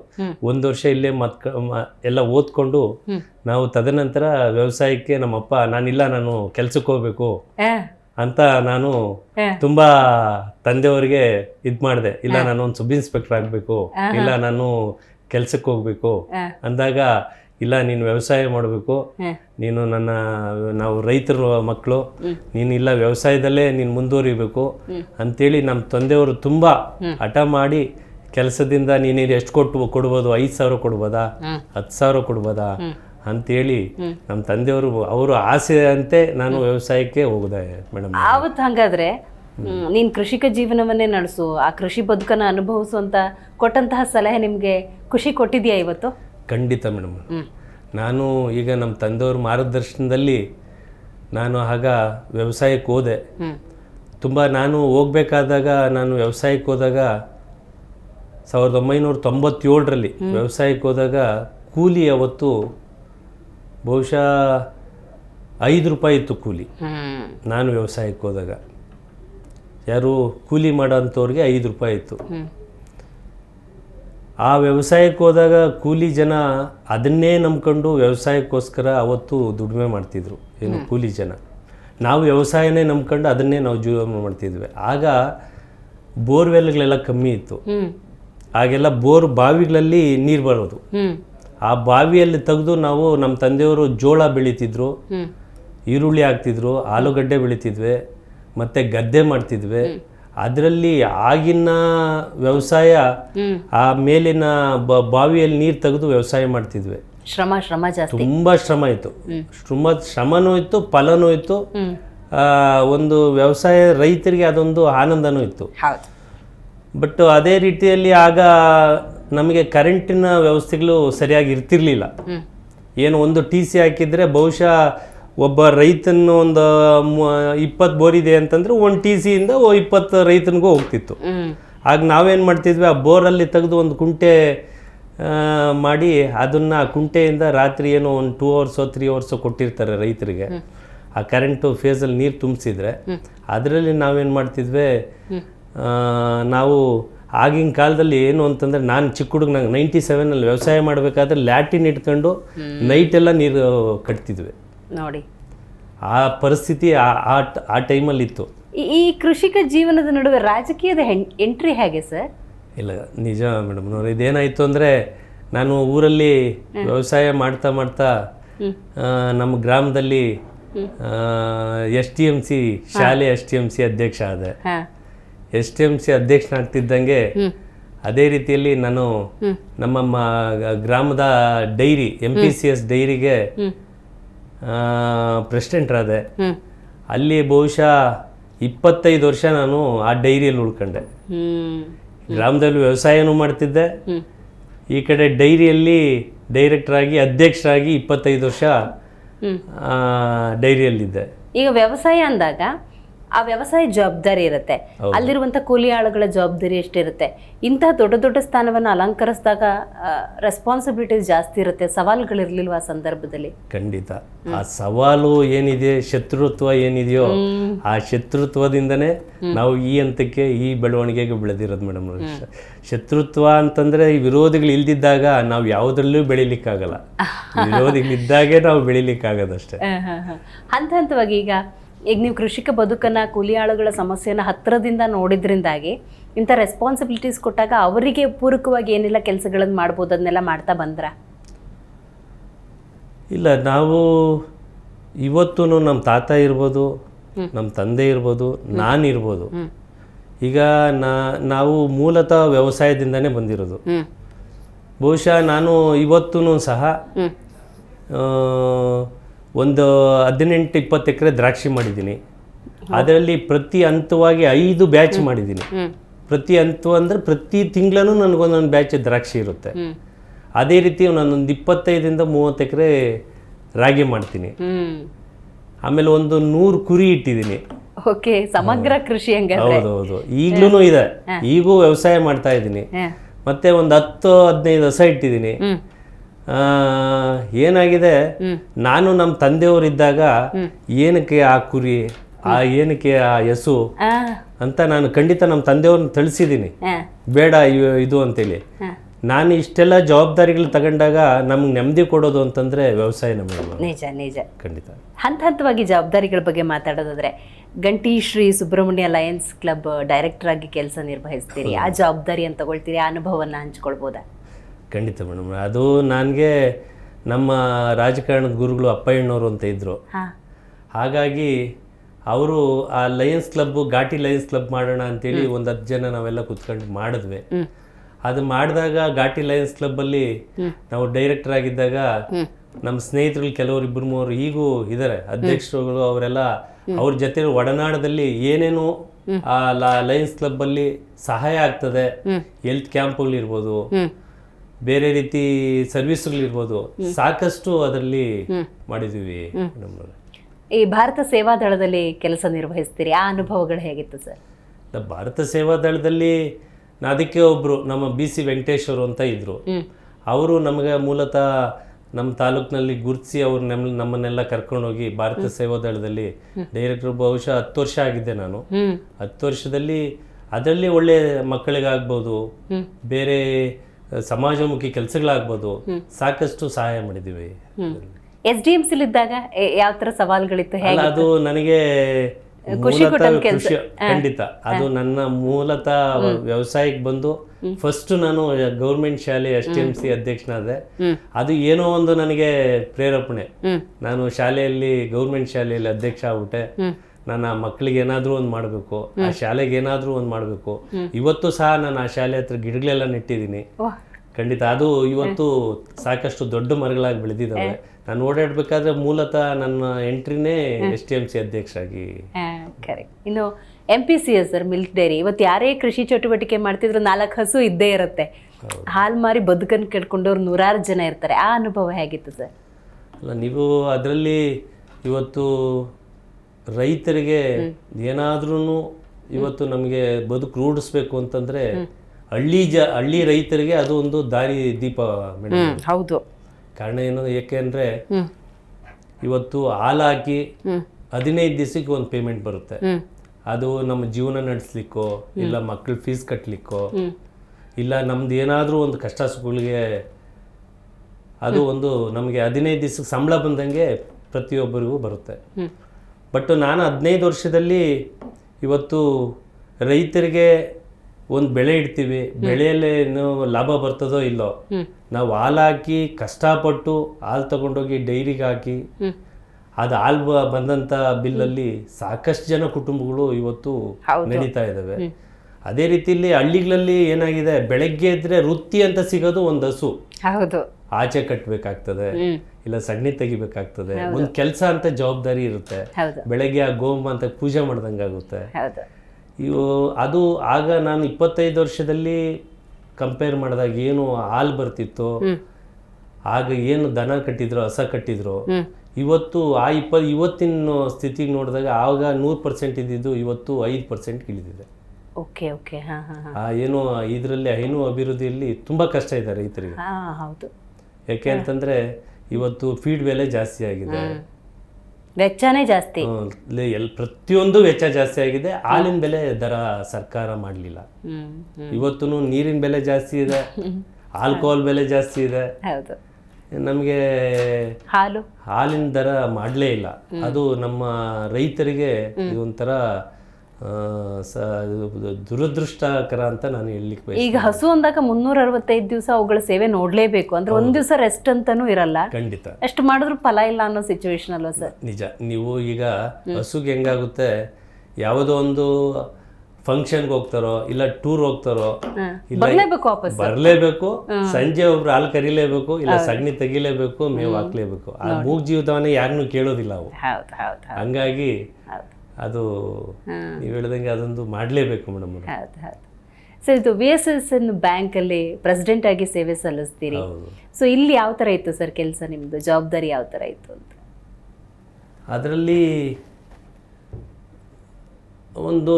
ಒಂದು ವರ್ಷ ಇಲ್ಲೇ ಮತ್ ಎಲ್ಲ ಓದ್ಕೊಂಡು ನಾವು ತದನಂತರ ವ್ಯವಸಾಯಕ್ಕೆ ನಮ್ಮಪ್ಪ ನಾನಿಲ್ಲ ನಾನು ಕೆಲ್ಸಕ್ಕೆ ಹೋಗ್ಬೇಕು ಅಂತ ನಾನು. ತುಂಬಾ ತಂದೆಯವರಿಗೆ ಇದ್ ಮಾಡಿದೆ. ಇಲ್ಲ ನಾನು ಒಂದು ಸಬ್ ಇನ್ಸ್ಪೆಕ್ಟರ್ ಆಗಬೇಕು ಇಲ್ಲ ನಾನು ಕೆಲ್ಸಕ್ಕೆ ಹೋಗ್ಬೇಕು. ಅಂದಾಗ ಇಲ್ಲ ನೀನು ವ್ಯವಸಾಯ ಮಾಡಬೇಕು. ನೀನು ನನ್ನ ನಾವು ರೈತರ ಮಕ್ಕಳು. ನೀನು ಇಲ್ಲ ವ್ಯವಸಾಯದಲ್ಲೇ ನೀನು ಮುಂದುವರಿಬೇಕು. ಅಂತೇಳಿ ನಮ್ಮ ತಂದೆಯವರು ತುಂಬ ಹಠ ಮಾಡಿ ಕೆಲಸದಿಂದ ನೀನು ಎಷ್ಟು ಕೊಟ್ಟು ಕೊಡ್ಬೋದು? ಐದು ಸಾವಿರ ಕೊಡ್ಬೋದಾ? ಹತ್ತು ಸಾವಿರ ಕೊಡ್ಬೋದಾ? ಅಂತೇಳಿ ನಮ್ಮ ತಂದೆಯವರು ಅವರು ಆಸೆ ಅಂತೆ ನಾನು ವ್ಯವಸಾಯಕ್ಕೆ ಹೋಗಿದೆ ಮೇಡಮ್. ಆವತ್ತು ಹಾಗಾದ್ರೆ ನೀನ್ ಕೃಷಿಕ ಜೀವನವನ್ನೇ ನಡೆಸು ಆ ಕೃಷಿ ಬದುಕನ್ನು ಅನುಭವಿಸು ಅಂತ ಕೊಟ್ಟಂತಹ ಸಲಹೆ ನಿಮಗೆ ಖುಷಿ ಕೊಟ್ಟಿದೆಯಾ ಇವತ್ತು? ಖಂಡಿತ ಮೇಡಮ್. ನಾನು ಈಗ ನಮ್ಮ ತಂದೆಯವ್ರ ಮಾರ್ಗದರ್ಶನದಲ್ಲಿ ನಾನು ಆಗ ವ್ಯವಸಾಯಕ್ಕೆ ಹೋದೆ. ತುಂಬ ನಾನು ಹೋಗ್ಬೇಕಾದಾಗ ನಾನು ವ್ಯವಸಾಯಕ್ಕೆ ಹೋದಾಗ ಸಾವಿರದ ಒಂಬೈನೂರ ತೊಂಬತ್ತೇಳರಲ್ಲಿ ವ್ಯವಸಾಯಕ್ಕೆ ಹೋದಾಗ ಕೂಲಿ ಅವತ್ತು ಬಹುಶಃ ಐದು ರೂಪಾಯಿ ಇತ್ತು ಕೂಲಿ. ನಾನು ವ್ಯವಸಾಯಕ್ಕೆ ಹೋದಾಗ. ಯಾರು ಕೂಲಿ ಮಾಡೋಂಥವ್ರಿಗೆ ಐದು ರೂಪಾಯಿ ಇತ್ತು ಆ ವ್ಯವಸಾಯಕ್ಕೆ ಹೋದಾಗ ಕೂಲಿ ಜನ ಅದನ್ನೇ ನಂಬ್ಕೊಂಡು ವ್ಯವಸಾಯಕ್ಕೋಸ್ಕರ ಅವತ್ತು ದುಡಿಮೆ ಮಾಡ್ತಿದ್ರು. ಏನು ಕೂಲಿ ಜನ. ನಾವು ವ್ಯವಸಾಯನೇ ನಂಬ್ಕೊಂಡು ಅದನ್ನೇ ನಾವು ಜೀವನ ಮಾಡ್ತಿದ್ವಿ. ಆಗ ಬೋರ್ವೆಲ್ಗಳೆಲ್ಲ ಕಮ್ಮಿ ಇತ್ತು. ಆಗೆಲ್ಲ ಬೋರ್ ಬಾವಿಗಳಲ್ಲಿ ನೀರು ಬರೋದು. ಆ ಬಾವಿಯಲ್ಲಿ ತೆಗೆದು ನಾವು ನಮ್ಮ ತಂದೆಯವರು ಜೋಳ ಬೆಳೀತಿದ್ರು. ಈರುಳ್ಳಿ ಹಾಕ್ತಿದ್ರು ಆಲೂಗಡ್ಡೆ ಬೆಳಿತಿದ್ವಿ. ಮತ್ತು ಗದ್ದೆ ಮಾಡ್ತಿದ್ವಿ. ಅದರಲ್ಲಿ ಆಗಿನ ವ್ಯವಸಾಯ ಆ ಮೇಲಿನ ಬಾವಿಯಲ್ಲಿ ನೀರು ತೆಗೆದು ವ್ಯವಸಾಯ ಮಾಡ್ತಿದ್ವಿ. ಶ್ರಮ ಶ್ರಮ ಜಾಸ್ತಿ. ತುಂಬ ಶ್ರಮ ಇತ್ತು. ಶ್ರಮ ಶ್ರಮನೂ ಇತ್ತು ಫಲನೂ ಇತ್ತು. ಆ, ಒಂದು ವ್ಯವಸಾಯ ರೈತರಿಗೆ ಅದೊಂದು ಆನಂದನೂ ಇತ್ತು. ಬಟ್ ಅದೇ ರೀತಿಯಲ್ಲಿ ಆಗ ನಮಗೆ ಕರೆಂಟಿನ ವ್ಯವಸ್ಥೆಗಳು ಸರಿಯಾಗಿ ಇರ್ತಿರ್ಲಿಲ್ಲ. ಏನು ಒಂದು ಟಿ ಸಿ ಹಾಕಿದ್ರೆ ಬಹುಶಃ ಒಬ್ಬ ರೈತನ ಒಂದು ಇಪ್ಪತ್ತು ಬೋರ್ ಇದೆ ಅಂತಂದ್ರೆ ಒಂದು ಟಿ ಸಿಯಿಂದ ಇಪ್ಪತ್ತು ರೈತನಿಗೂ ಹೋಗ್ತಿತ್ತು. ಆಗ ನಾವೇನು ಮಾಡ್ತಿದ್ವಿ ಆ ಬೋರಲ್ಲಿ ತೆಗೆದು ಒಂದು ಕುಂಟೆ ಮಾಡಿ ಅದನ್ನು ಆ ಕುಂಟೆಯಿಂದ ರಾತ್ರಿ ಏನೋ ಒಂದು ಟೂ ಅವರ್ಸೋ ತ್ರೀ ಅವರ್ಸೋ ಕೊಟ್ಟಿರ್ತಾರೆ ರೈತರಿಗೆ. ಆ ಕರೆಂಟು ಫೇಸಲ್ಲಿ ನೀರು ತುಂಬಿಸಿದ್ರೆ ಅದರಲ್ಲಿ ನಾವೇನು ಮಾಡ್ತಿದ್ವಿ ನಾವು ಆಗಿನ ಕಾಲದಲ್ಲಿ ಏನು ಅಂತಂದ್ರೆ ನಾನು ಚಿಕ್ಕ ಹುಡುಗ ನಂಗೆ ನೈಂಟಿ ಸೆವೆನಲ್ಲಿ ವ್ಯವಸಾಯ ಮಾಡಬೇಕಾದ್ರೆ ಲ್ಯಾಟಿನ್ ಇಟ್ಕೊಂಡು ನೈಟೆಲ್ಲ ನೀರು ಕಟ್ತಿದ್ವಿ. ನೋಡಿ. ಆ ಪರಿಸ್ಥಿತಿ ಆ- ಆ ಇತ್ತು ಈ- ಈ ಕೃಷಿಕ ಜೀವನದ ನಡುವೆ ರಾಜಕೀಯದ ಎಂಟ್ರಿ ಹೇಗೆ ಸರ್? ಇಲ್ಲ ನಿಜ ಮೇಡಮ್. ನೋಡಿ ಇದೇನಾಯಿತು ಅಂದರೆ ನಾನು ಊರಲ್ಲಿ ವ್ಯವಸಾಯ ಮಾಡ್ತಾ ಮಾಡ್ತಾ ಆ, ನಮ್ಮ ಗ್ರಾಮದಲ್ಲಿ ಎಸ್ ಟಿ ಎಂ ಸಿ ಶಾಲೆ ಎಸ್ ಟಿ ಎಂ ಸಿ ಅಧ್ಯಕ್ಷ ಆದೆ. ಹಾ. ಎಸ್ ಟಿ ಎಂ ಸಿ ಅಧ್ಯಕ್ಷನಾಗ್ತಿದ್ದಂಗೆ ಅದೇ ರೀತಿಯಲ್ಲಿ ನಾನು ನಮ್ಮ ಮ- ಗ್ರಾಮದ dairy M P C S ಡೈರಿಗೆ ಆದೆ ಹ್ಮ್. ಅಲ್ಲಿ ಬಹುಶಃ ಇಪ್ಪತ್ತೈದು ವರ್ಷ ನಾನು ಆ ಡೈರಿಯಲ್ಲಿ ಉಳ್ಕೊಂಡೆ. ಗ್ರಾಮದಲ್ಲಿ ವ್ಯವಸಾಯನೂ ಮಾಡ್ತಿದ್ದೆ. ಈ ಕಡೆ ಡೈರಿಯಲ್ಲಿ ಡೈರೆಕ್ಟರ್ ಆಗಿ ಅಧ್ಯಕ್ಷರಾಗಿ ಇಪ್ಪತ್ತೈದು ವರ್ಷ ಡೈರಿಯಲ್ಲಿದ್ದೆ. ಈಗ ವ್ಯವಸಾಯ ಅಂದಾಗ ಆ ವ್ಯವಸಾಯ ಜವಾಬ್ದಾರಿ ಇರುತ್ತೆ. ಅಲ್ಲಿರುವಂತ ಕೂಲಿ ಆಳುಗಳ ಜವಾಬ್ದಾರಿ ಎಷ್ಟಿರುತ್ತೆ? ಇಂತಹ ದೊಡ್ಡ ದೊಡ್ಡ ಸ್ಥಾನವನ್ನು ಅಲಂಕರಿಸಿದಾಗ ರೆಸ್ಪಾನ್ಸಿಬಿಲಿಟೀಸ್ ಜಾಸ್ತಿ ಇರುತ್ತೆ ಸವಾಲುಗಳಿರ್ಲಿಲ್ವಾ ಆ ಸಂದರ್ಭದಲ್ಲಿ? ಖಂಡಿತ. ಆ ಸವಾಲು ಏನಿದೆ ಶತ್ರುತ್ವ ಏನಿದೆಯೋ ಆ ಶತ್ರುತ್ವದಿಂದನೇ ನಾವು ಈ ಹಂತಕ್ಕೆ ಈ ಬೆಳವಣಿಗೆಗೆ ಬೆಳೆದಿರೋದು ಮೇಡಮ್ ಶತ್ರುತ್ವ ಅಂತಂದ್ರೆ ಈ ವಿರೋಧಿಗಳು ಇಲ್ದಿದ್ದಾಗ ನಾವು ಯಾವುದ್ರಲ್ಲೂ ಬೆಳಿಲಿಕ್ಕಾಗಲ್ಲ. <laughs> ವಿರೋಧಿಗಳಿದ್ದಾಗೆ ನಾವು ಬೆಳಿಲಿಕ್ಕಾಗದಷ್ಟೇ. ಹಂತ ಹಂತವಾಗಿ ಈಗ ಈಗ ನೀವು ಕೃಷಿಕ ಬದುಕನ್ನ ಕೂಲಿ ಆಳುಗಳ ಸಮಸ್ಯೆನ ಹತ್ತಿರದಿಂದ ನೋಡಿದ್ರಿಂದಾಗಿ ಇಂಥ ರೆಸ್ಪಾನ್ಸಿಬಿಲಿಟೀಸ್ ಕೊಟ್ಟಾಗ ಅವರಿಗೆ ಪೂರಕವಾಗಿ ಏನೆಲ್ಲ ಕೆಲಸಗಳನ್ನು ಮಾಡ್ಬೋದು ಅದನ್ನೆಲ್ಲ ಮಾಡ್ತಾ ಬಂದ್ರ? ಇಲ್ಲ ನಾವು ಇವತ್ತು ನಮ್ಮ ತಾತ ಇರ್ಬೋದು ನಮ್ಮ ತಂದೆ ಇರ್ಬೋದು ನಾನಿರ್ಬೋದು ಈಗ ನಾ ನಾವು ಮೂಲತಃ ವ್ಯವಸಾಯದಿಂದನೇ ಬಂದಿರೋದು. ಬಹುಶಃ ನಾನು ಇವತ್ತೂ ಸಹ ಒಂದು ಹದಿನೆಂಟು ಇಪ್ಪತ್ತು ಎಕರೆ ದ್ರಾಕ್ಷಿ ಮಾಡಿದ್ದೀನಿ. ಅದರಲ್ಲಿ ಪ್ರತಿ ಹಂತವಾಗಿ ಐದು ಬ್ಯಾಚ್ ಮಾಡಿದ್ದೀನಿ. ಪ್ರತಿ ಹಂತ ಅಂದರೆ ಪ್ರತಿ ತಿಂಗಳೂ ನನಗೊಂದೊಂದು ಬ್ಯಾಚ್ ದ್ರಾಕ್ಷಿ ಇರುತ್ತೆ. ಅದೇ ರೀತಿ ನಾನೊಂದು ಇಪ್ಪತ್ತೈದರಿಂದ ಮೂವತ್ತು ಎಕರೆ ರಾಗಿ ಮಾಡ್ತೀನಿ. ಆಮೇಲೆ ಒಂದು ನೂರು ಕುರಿ ಇಟ್ಟಿದ್ದೀನಿ. ಓಕೆ ಸಮಗ್ರ ಕೃಷಿ ಹಂಗೆ ಹೌದು ಹೌದು ಈಗ್ಲೂ ಇದೆ. ಈಗೂ ವ್ಯವಸಾಯ ಮಾಡ್ತಾ ಇದ್ದೀನಿ. ಮತ್ತೆ ಒಂದು ಹತ್ತು ಹದಿನೈದು ಹೊಸ ಇಟ್ಟಿದ್ದೀನಿ. ಏನಾಗಿದೆ? ನಾನು ನಮ್ಮ ತಂದೆಯವರಿದ್ದಾಗ ಏನಕ್ಕೆ ಆ ಕುರಿ ಆ ಏನಕ್ಕೆ ಆ ಹೆಸು ಅಂತ ನಾನು ಖಂಡಿತ ನಮ್ಮ ತಂದೆಯವ್ರನ್ನ ತಿಳಿಸಿದ್ದೀನಿ ಬೇಡ ಇದು ಅಂತೇಳಿ. ನಾನು ಇಷ್ಟೆಲ್ಲ ಜವಾಬ್ದಾರಿಗಳು ತಗೊಂಡಾಗ ನಮ್ಗೆ ನೆಮ್ಮದಿ ಕೊಡೋದು ಅಂತಂದ್ರೆ ವ್ಯವಸಾಯ ನಮಗೆ ನಿಜ ನಿಜ. ಖಂಡಿತ. ಹಂತ ಹಂತವಾಗಿ ಜವಾಬ್ದಾರಿಗಳ ಬಗ್ಗೆ ಮಾತಾಡೋದಾದ್ರೆ Ganti Shri Subramanya Lions club director ಆಗಿ ಕೆಲಸ ನಿರ್ವಹಿಸ್ತೀರಿ. ಆ ಜವಾಬ್ದಾರಿಯನ್ನು ತಗೊಳ್ತೀರಿ ಆ ಅನುಭವವನ್ನು ಹಂಚ್ಕೊಳ್ಬೋದಾ? ಖಂಡಿತ ಮೇಡಮ್. ಅದು ನನಗೆ ನಮ್ಮ ರಾಜಕಾರಣದ ಗುರುಗಳು ಅಪ್ಪಯ್ಯಣ್ಣವರು ಅಂತ ಇದ್ದರು ಹಾಗಾಗಿ ಅವರು ಆ Lions club Ghati Lions club ಮಾಡೋಣ ಅಂತೇಳಿ ಒಂದು ಹತ್ತು ಜನ ನಾವೆಲ್ಲ ಕುತ್ಕೊಂಡು ಮಾಡಿದ್ವಿ. ಅದು ಮಾಡಿದಾಗ ಘಾಟಿ ಲಯನ್ಸ್ ಕ್ಲಬ್ಬಲ್ಲಿ ನಾವು ಡೈರೆಕ್ಟರ್ ಆಗಿದ್ದಾಗ ನಮ್ಮ ಸ್ನೇಹಿತರು ಕೆಲವರು ಇಬ್ಬರು ಮೂವರು ಈಗೂ ಇದ್ದಾರೆ ಅಧ್ಯಕ್ಷರುಗಳು ಅವರೆಲ್ಲ ಅವ್ರ ಜೊತೆ ಒಡನಾಡದಲ್ಲಿ ಏನೇನು ಆ ಲಯನ್ಸ್ ಕ್ಲಬ್ಬಲ್ಲಿ ಸಹಾಯ ಆಗ್ತದೆ. ಹೆಲ್ತ್ ಕ್ಯಾಂಪ್ಗಳಿರ್ಬೋದು ಬೇರೆ ರೀತಿ ಸರ್ವಿಸ್ಗಳಿರ್ಬೋದು ಸಾಕಷ್ಟು ಅದರಲ್ಲಿ ಮಾಡಿದೀವಿ ಈ ಭಾರತ ಸೇವಾ ದಳದಲ್ಲಿ ಕೆಲಸ ನಿರ್ವಹಿಸ್ತೀರಿ ಆ ಅನುಭವಗಳು ಹೇಗಿತ್ತು ಸರ್? ಭಾರತ ಸೇವಾ ದಳದಲ್ಲಿ ನಾ ಅದಕ್ಕೆ ಒಬ್ರು ನಮ್ಮ ಬಿ ಸಿ ವೆಂಕಟೇಶ್ವರು ಅಂತ ಇದ್ರು. ಅವರು ನಮಗೆ ಮೂಲತಃ ನಮ್ಮ ತಾಲೂಕಿನಲ್ಲಿ ಗುರುತಿಸಿ ಅವ್ರು ನಮ್ಮ ನಮ್ಮನ್ನೆಲ್ಲ ಕರ್ಕೊಂಡೋಗಿ ಭಾರತ ಸೇವಾ ದಳದಲ್ಲಿ ಡೈರೆಕ್ಟರ್ ಬಹುಶಃ ಹತ್ತು ವರ್ಷ ಆಗಿದ್ದೆ ನಾನು. ಹತ್ತು ವರ್ಷದಲ್ಲಿ ಅದರಲ್ಲಿ ಒಳ್ಳೆ ಮಕ್ಕಳಿಗಾಗ್ಬೋದು ಬೇರೆ ಸಮಾಜಮುಖಿ ಕೆಲಸಗಳಾಗ್ಬೋದು ಸಾಕಷ್ಟು ಸಹಾಯ ಮಾಡಿದ್ದೀವಿ ಎಸ್ ಡಿ ಎಂ ಸಿಲಿದ್ದಾಗ ಯಾವ ತರ ಸವಾಲುಗಳಿತ್ತು ಅದು ನನಗೆ ಖುಷಿ ಖಂಡಿತ. ಅದು ನನ್ನ ಮೂಲತಃ ವ್ಯವಸಾಯಕ್ಕೆ ಬಂದು ಫಸ್ಟ್ ನಾನು ಗೌರ್ಮೆಂಟ್ ಶಾಲೆ ಎಸ್ ಟಿ ಎಂ ಸಿ ಅಧ್ಯಕ್ಷನಾದೆ. ಅದು ಏನೋ ಒಂದು ನನಗೆ ಪ್ರೇರೇಪಣೆ. ನಾನು ಶಾಲೆಯಲ್ಲಿ ಗೌರ್ಮೆಂಟ್ ಶಾಲೆಯಲ್ಲಿ ಅಧ್ಯಕ್ಷ ಆಗ್ಬಿಟ್ಟೆ. ನನ್ನ ಮಕ್ಕಳಿಗೆ ಏನಾದರೂ ಒಂದು ಮಾಡಬೇಕು ಆ ಶಾಲೆಗೆ ಏನಾದರೂ ಒಂದು ಮಾಡಬೇಕು. ಇವತ್ತು ಸಹ ನಾನು ಆ ಶಾಲೆ ಹತ್ರ ಗಿಡಗಳೆಲ್ಲ ನೆಟ್ಟಿದ್ದೀನಿ. ಖಂಡಿತ. ಅದು ಇವತ್ತು ಸಾಕಷ್ಟು ದೊಡ್ಡ ಮರಗಳಾಗಿ ಬೆಳೆದಿದ್ದಾವೆ. ನಾನು ಓಡಾಡ್ಬೇಕಾದ್ರೆ ಮೂಲತಃ ನನ್ನ ಎಂಟ್ರಿನೇ ಎಸ್ ಟಿ ಎಂ ಸಿ ಅಧ್ಯಕ್ಷರಾಗಿ. ಇನ್ನು M P C S sir milk dairy ಇವತ್ತು ಯಾರೇ ಕೃಷಿ ಚಟುವಟಿಕೆ ಮಾಡ್ತಿದ್ರು ನಾಲ್ಕು ಹಸು ಇದ್ದೇ ಇರುತ್ತೆ. ಹಾಲು ಮಾರಿ ಬದುಕನ್ನು ಕೆಡ್ಕೊಂಡವ್ರು ನೂರಾರು ಜನ ಇರ್ತಾರೆ. ಆ ಅನುಭವ ಹೇಗಿತ್ತು ಸರ್? ಅಲ್ಲ ನೀವು ಅದರಲ್ಲಿ ಇವತ್ತು ರೈತರಿಗೆ ಏನಾದ್ರೂ ಇವತ್ತು ನಮಗೆ ಬದುಕು ರೂಢಿಸ್ಬೇಕು ಅಂತಂದ್ರೆ ಹಳ್ಳಿ ಜ ಹಳ್ಳಿ ರೈತರಿಗೆ ಅದು ಒಂದು ದಾರಿ ದೀಪ ಮೇಡಮ್. ಹೌದು. ಕಾರಣ ಏನು ಯಾಕೆಂದ್ರೆ ಇವತ್ತು ಹಾಲು ಹಾಕಿ ಹದಿನೈದು ದಿವಸಕ್ಕೆ ಒಂದು ಪೇಮೆಂಟ್ ಬರುತ್ತೆ. ಅದು ನಮ್ಮ ಜೀವನ ನಡೆಸ್ಲಿಕ್ಕೋ ಇಲ್ಲ ಮಕ್ಕಳ ಫೀಸ್ ಕಟ್ಟಲಿಕ್ಕೋ ಇಲ್ಲ ನಮ್ದು ಏನಾದರೂ ಒಂದು ಕಷ್ಟ ಸುಖಗಳಿಗೆ ಅದು ಒಂದು ನಮಗೆ ಹದಿನೈದು ದಿವಸಕ್ಕೆ ಸಂಬಳ ಬಂದಂಗೆ ಪ್ರತಿಯೊಬ್ಬರಿಗೂ ಬರುತ್ತೆ. ಬಟ್ ನಾನು ಹದಿನೈದು ವರ್ಷದಲ್ಲಿ ಇವತ್ತು ರೈತರಿಗೆ ಒಂದು ಬೆಳೆ ಇಡ್ತೀವಿ. ಬೆಳೆಯಲ್ಲಿ ಏನು ಲಾಭ ಬರ್ತದೋ ಇಲ್ಲೋ. ನಾವು ಹಾಲು ಹಾಕಿ ಕಷ್ಟಪಟ್ಟು ಹಾಲು ತಗೊಂಡೋಗಿ ಡೈರಿಗೆ ಹಾಕಿ. ಅದು ಹಾಲು ಬಂದಂತ ಬಂದಂಥ ಬಿಲ್ಲಲ್ಲಿ ಸಾಕಷ್ಟು ಜನ ಕುಟುಂಬಗಳು ಇವತ್ತು. ನಡೀತಾ ಇದ್ದಾವೆ ಅದೇ ರೀತಿಯಲ್ಲಿ ಹಳ್ಳಿಗಳಲ್ಲಿ ಏನಾಗಿದೆ ಬೆಳಗ್ಗೆ ಇದ್ರೆ ವೃತ್ತಿ ಅಂತ ಸಿಗೋದು ಒಂದು ಹಸು. ಹೌದು. ಆಚೆ ಕಟ್ಟಬೇಕಾಗ್ತದೆ ಇಲ್ಲ ಸಗಣಿ ತೆಗಿಬೇಕಾಗ್ತದೆ ಒಂದು ಕೆಲಸ ಅಂತ ಜವಾಬ್ದಾರಿ ಇರುತ್ತೆ. ಬೆಳಗ್ಗೆ ಆ ಗೋಮ ಅಂತ ಪೂಜೆ ಮಾಡ್ದಂಗಾಗುತ್ತೆ. ಇವು ಅದು ಆಗ ನಾನು ಇಪ್ಪತ್ತೈದು ವರ್ಷದಲ್ಲಿ ಕಂಪೇರ್ ಮಾಡಿದಾಗ ಏನು ಹಾಲು ಬರ್ತಿತ್ತು ಆಗ ಏನು ದನ ಕಟ್ಟಿದ್ರು ಹಸ ಕಟ್ಟಿದ್ರು ಇವತ್ತು ಆ ಇಪ್ಪ ಇವತ್ತಿನ ಸ್ಥಿತಿಗೆ ನೋಡಿದಾಗ ಆವಾಗ ನೂರು ಪರ್ಸೆಂಟ್ ಇದ್ದಿದ್ದು ಇವತ್ತು ಐದು ಪರ್ಸೆಂಟ್ ಇಳಿದಿದೆ. Okay okay. ಏನು ಇದರಲ್ಲಿ ಹೈನು ಅಭಿವೃದ್ಧಿಯಲ್ಲಿ ತುಂಬಾ ಕಷ್ಟ ಇದೆ ರೈತರಿಗೆ. ಹೌದು. ಯಾಕೆ ಅಂತಂದ್ರೆ ಇವತ್ತು ಫೀಡ್ ಬೆಲೆ ಜಾಸ್ತಿ ಆಗಿದೆ. ವೆಚ್ಚನೇ ಜಾಸ್ತಿ. ಎಲ್ ಪ್ರತಿಯೊಂದು ವೆಚ್ಚ ಜಾಸ್ತಿ ಆಗಿದೆ. ಹಾಲಿನ ಬೆಲೆ ದರ ಸರ್ಕಾರ ಮಾಡಲಿಲ್ಲ. ಇವತ್ತು ನೀರಿನ ಬೆಲೆ ಜಾಸ್ತಿ ಇದೆ. <laughs> ಆಲ್ಕೋಹಾಲ್ ಬೆಲೆ ಜಾಸ್ತಿ ಇದೆ. ನಮಗೆ ಹಾಲು. ಹಾಲಿನ ದರ ಮಾಡಲೇ ಇಲ್ಲ. ಅದು ನಮ್ಮ ರೈತರಿಗೆ ಆ, ಸ- ದುರದೃಷ್ಟಕರ ಅಂತ ನಾನು ಹೇಳಲಿಕ್ಕೆ ಈಗ ಹಸು ಅಂದಾಗ ಮುನ್ನೂರ ಅರವತ್ತೈದು ದಿವಸ ಅವುಗಳ ಸೇವೆ ನೋಡ್ಲೇಬೇಕು. ಅಂದ್ರೆ ಒಂದ್ ದಿವಸ ರೆಸ್ಟ್ ಅಂತಾನೂ ಇರಲ್ಲ. ಖಂಡಿತ. ಎಷ್ಟು ಮಾಡಿದ್ರು ಫಲ ಇಲ್ಲ ಅನ್ನೋ ಸಿಚುವೇಶನ್ ಅಲ್ವಾ ಸರ್? ನಿಜ. ನೀವು ಈಗ ಹಸುಗೆ ಹೆಂಗಾಗುತ್ತೆ? ಯಾವುದೋ ಒಂದು ಫಂಕ್ಷನ್ಗೆ ಹೋಗ್ತಾರೋ ಇಲ್ಲ ಟೂರ್ ಹೋಗ್ತಾರೋ ಬರ್ಲೇಬೇಕು ಬರ್ಲೇಬೇಕು ವಾಪಸ್ ಬರಲೇಬೇಕು ಸಂಜೆ ಒಬ್ರು ಹಾಲು ಕರಿಲೇಬೇಕು ಇಲ್ಲ ಸಗಣಿ ತೆಗಿಲೇಬೇಕು ಮೇವು ಹಾಕ್ಲೇಬೇಕು. ಆ ಮೂಗ್ ಜೀವಿತವನ್ನ ಯಾರನ್ನೂ ಕೇಳೋದಿಲ್ಲ ಅವು. ಹಂಗಾಗಿ ಅದು ನೀವು ಹೇಳ್ದಂಗೆ ಅದೊಂದು ಮಾಡಲೇಬೇಕು ಮೇಡಮ್ ಹೌದು ಇದು ವಿ ಎಸ್ ಎಸ್ ಎನ್ ಬ್ಯಾಂಕಲ್ಲಿ ಪ್ರೆಸಿಡೆಂಟ್ ಆಗಿ ಸೇವೆ ಸಲ್ಲಿಸ್ತೀರಿ. ಸೊ ಇಲ್ಲಿ ಯಾವ ಥರ ಇತ್ತು ಸರ್ ಕೆಲಸ ನಿಮ್ಮದು ಜವಾಬ್ದಾರಿ ಯಾವ ಥರ ಇತ್ತು ಅಂತ? ಅದರಲ್ಲಿ ಒಂದು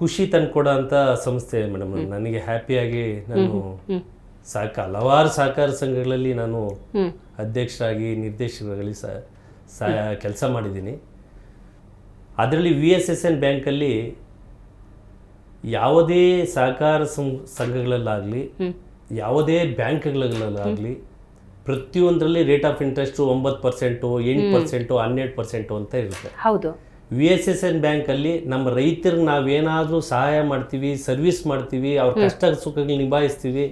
ಖುಷಿ ತಂದ್ಕೊಡೋ ಅಂತ ಸಂಸ್ಥೆ ಮೇಡಮ್. ನನಗೆ ಹ್ಯಾಪಿಯಾಗಿ ನಾನು ಸಾಕ ಹಲವಾರು ಸಹಕಾರ ಸಂಘಗಳಲ್ಲಿ ನಾನು ಅಧ್ಯಕ್ಷರಾಗಿ ನಿರ್ದೇಶಕರಾಗಲಿ ಸಹ ಕೆಲಸ ಮಾಡಿದ್ದೀನಿ. ಅದರಲ್ಲಿ ವಿ ಎಸ್ ಎಸ್ ಎನ್ ಬ್ಯಾಂಕಲ್ಲಿ ಯಾವುದೇ ಸಹಕಾರ ಸಂಘಗಳಲ್ಲಾಗಲಿ ಯಾವುದೇ ಬ್ಯಾಂಕ್ಗಳಲ್ಲಾಗಲಿ ಪ್ರತಿಯೊಂದರಲ್ಲಿ ರೇಟ್ ಆಫ್ ಇಂಟ್ರೆಸ್ಟು ಒಂಬತ್ತು ಪರ್ಸೆಂಟು ಎಂಟು ಪರ್ಸೆಂಟು ಹನ್ನೆರಡು ಪರ್ಸೆಂಟು ಅಂತ ಇರುತ್ತೆ. ಹೌದು. ವಿ ಎಸ್ ಎಸ್ ಎನ್ ಬ್ಯಾಂಕಲ್ಲಿ ನಮ್ಮ ರೈತರಿಗೆ ನಾವೇನಾದರೂ ಸಹಾಯ ಮಾಡ್ತೀವಿ ಸರ್ವಿಸ್ ಮಾಡ್ತೀವಿ ಅವ್ರ ಕಷ್ಟ ಸುಖಗಳು ನಿಭಾಯಿಸ್ತೀವಿ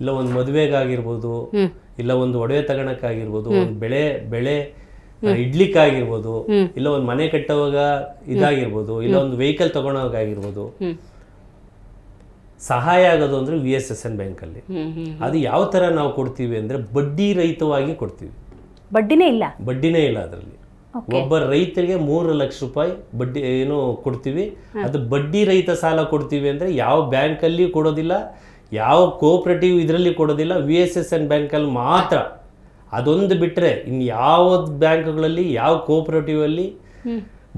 ಇಲ್ಲ ಒಂದು ಮದುವೆಗಾಗಿರ್ಬೋದು ಇಲ್ಲ ಒಂದು ಒಡವೆ ತಗೊಳಕ್ಕಾಗಿರ್ಬೋದು ಒಂದು ಬೆಳೆ ಬೆಳೆ ಇಡ್ಲಿಕ್ಕಾಗಿರ್ಬೋದು ಇಲ್ಲ ಒಂದು ಮನೆ ಕಟ್ಟುವಾಗ ಇದಾಗಿರ್ಬೋದು ಇಲ್ಲ ಒಂದು ವೆಹಿಕಲ್ ತಗೊಳೋಗಾಗಿರ್ಬೋದು ಆಗಿರ್ಬೋದು ಸಹಾಯ ಆಗೋದು ಅಂದ್ರೆ ವಿ ಎಸ್ ಎಸ್ ಎನ್ ಬ್ಯಾಂಕಲ್ಲಿ ಅದು ಯಾವ ತರ ನಾವು ಕೊಡ್ತೀವಿ ಅಂದ್ರೆ ಬಡ್ಡಿ ರಹಿತವಾಗಿ ಕೊಡ್ತೀವಿ. ಬಡ್ಡಿನೇ ಇಲ್ಲ? ಬಡ್ಡಿನೇ ಇಲ್ಲ ಅದರಲ್ಲಿ. ಒಬ್ಬ ರೈತರಿಗೆ ಮೂರು ಲಕ್ಷ ರೂಪಾಯಿ ಬಡ್ಡಿ ಏನು ಕೊಡ್ತೀವಿ. ಅದು ಬಡ್ಡಿ ರಹಿತ ಸಾಲ ಕೊಡ್ತೀವಿ ಅಂದ್ರೆ ಯಾವ ಬ್ಯಾಂಕಲ್ಲಿ ಕೊಡೋದಿಲ್ಲ ಯಾವ ಕೋಆಪರೇಟಿವ್ ಇದರಲ್ಲಿ ಕೊಡೋದಿಲ್ಲ ವಿ ಎಸ್ ಎಸ್ ಎನ್ ಬ್ಯಾಂಕಲ್ಲಿ ಮಾತ್ರ. ಅದೊಂದು ಬಿಟ್ಟರೆ ಇನ್ನು ಯಾವ ಬ್ಯಾಂಕ್ಗಳಲ್ಲಿ ಯಾವ ಕೋಆಪರೇಟಿವ್ ಅಲ್ಲಿ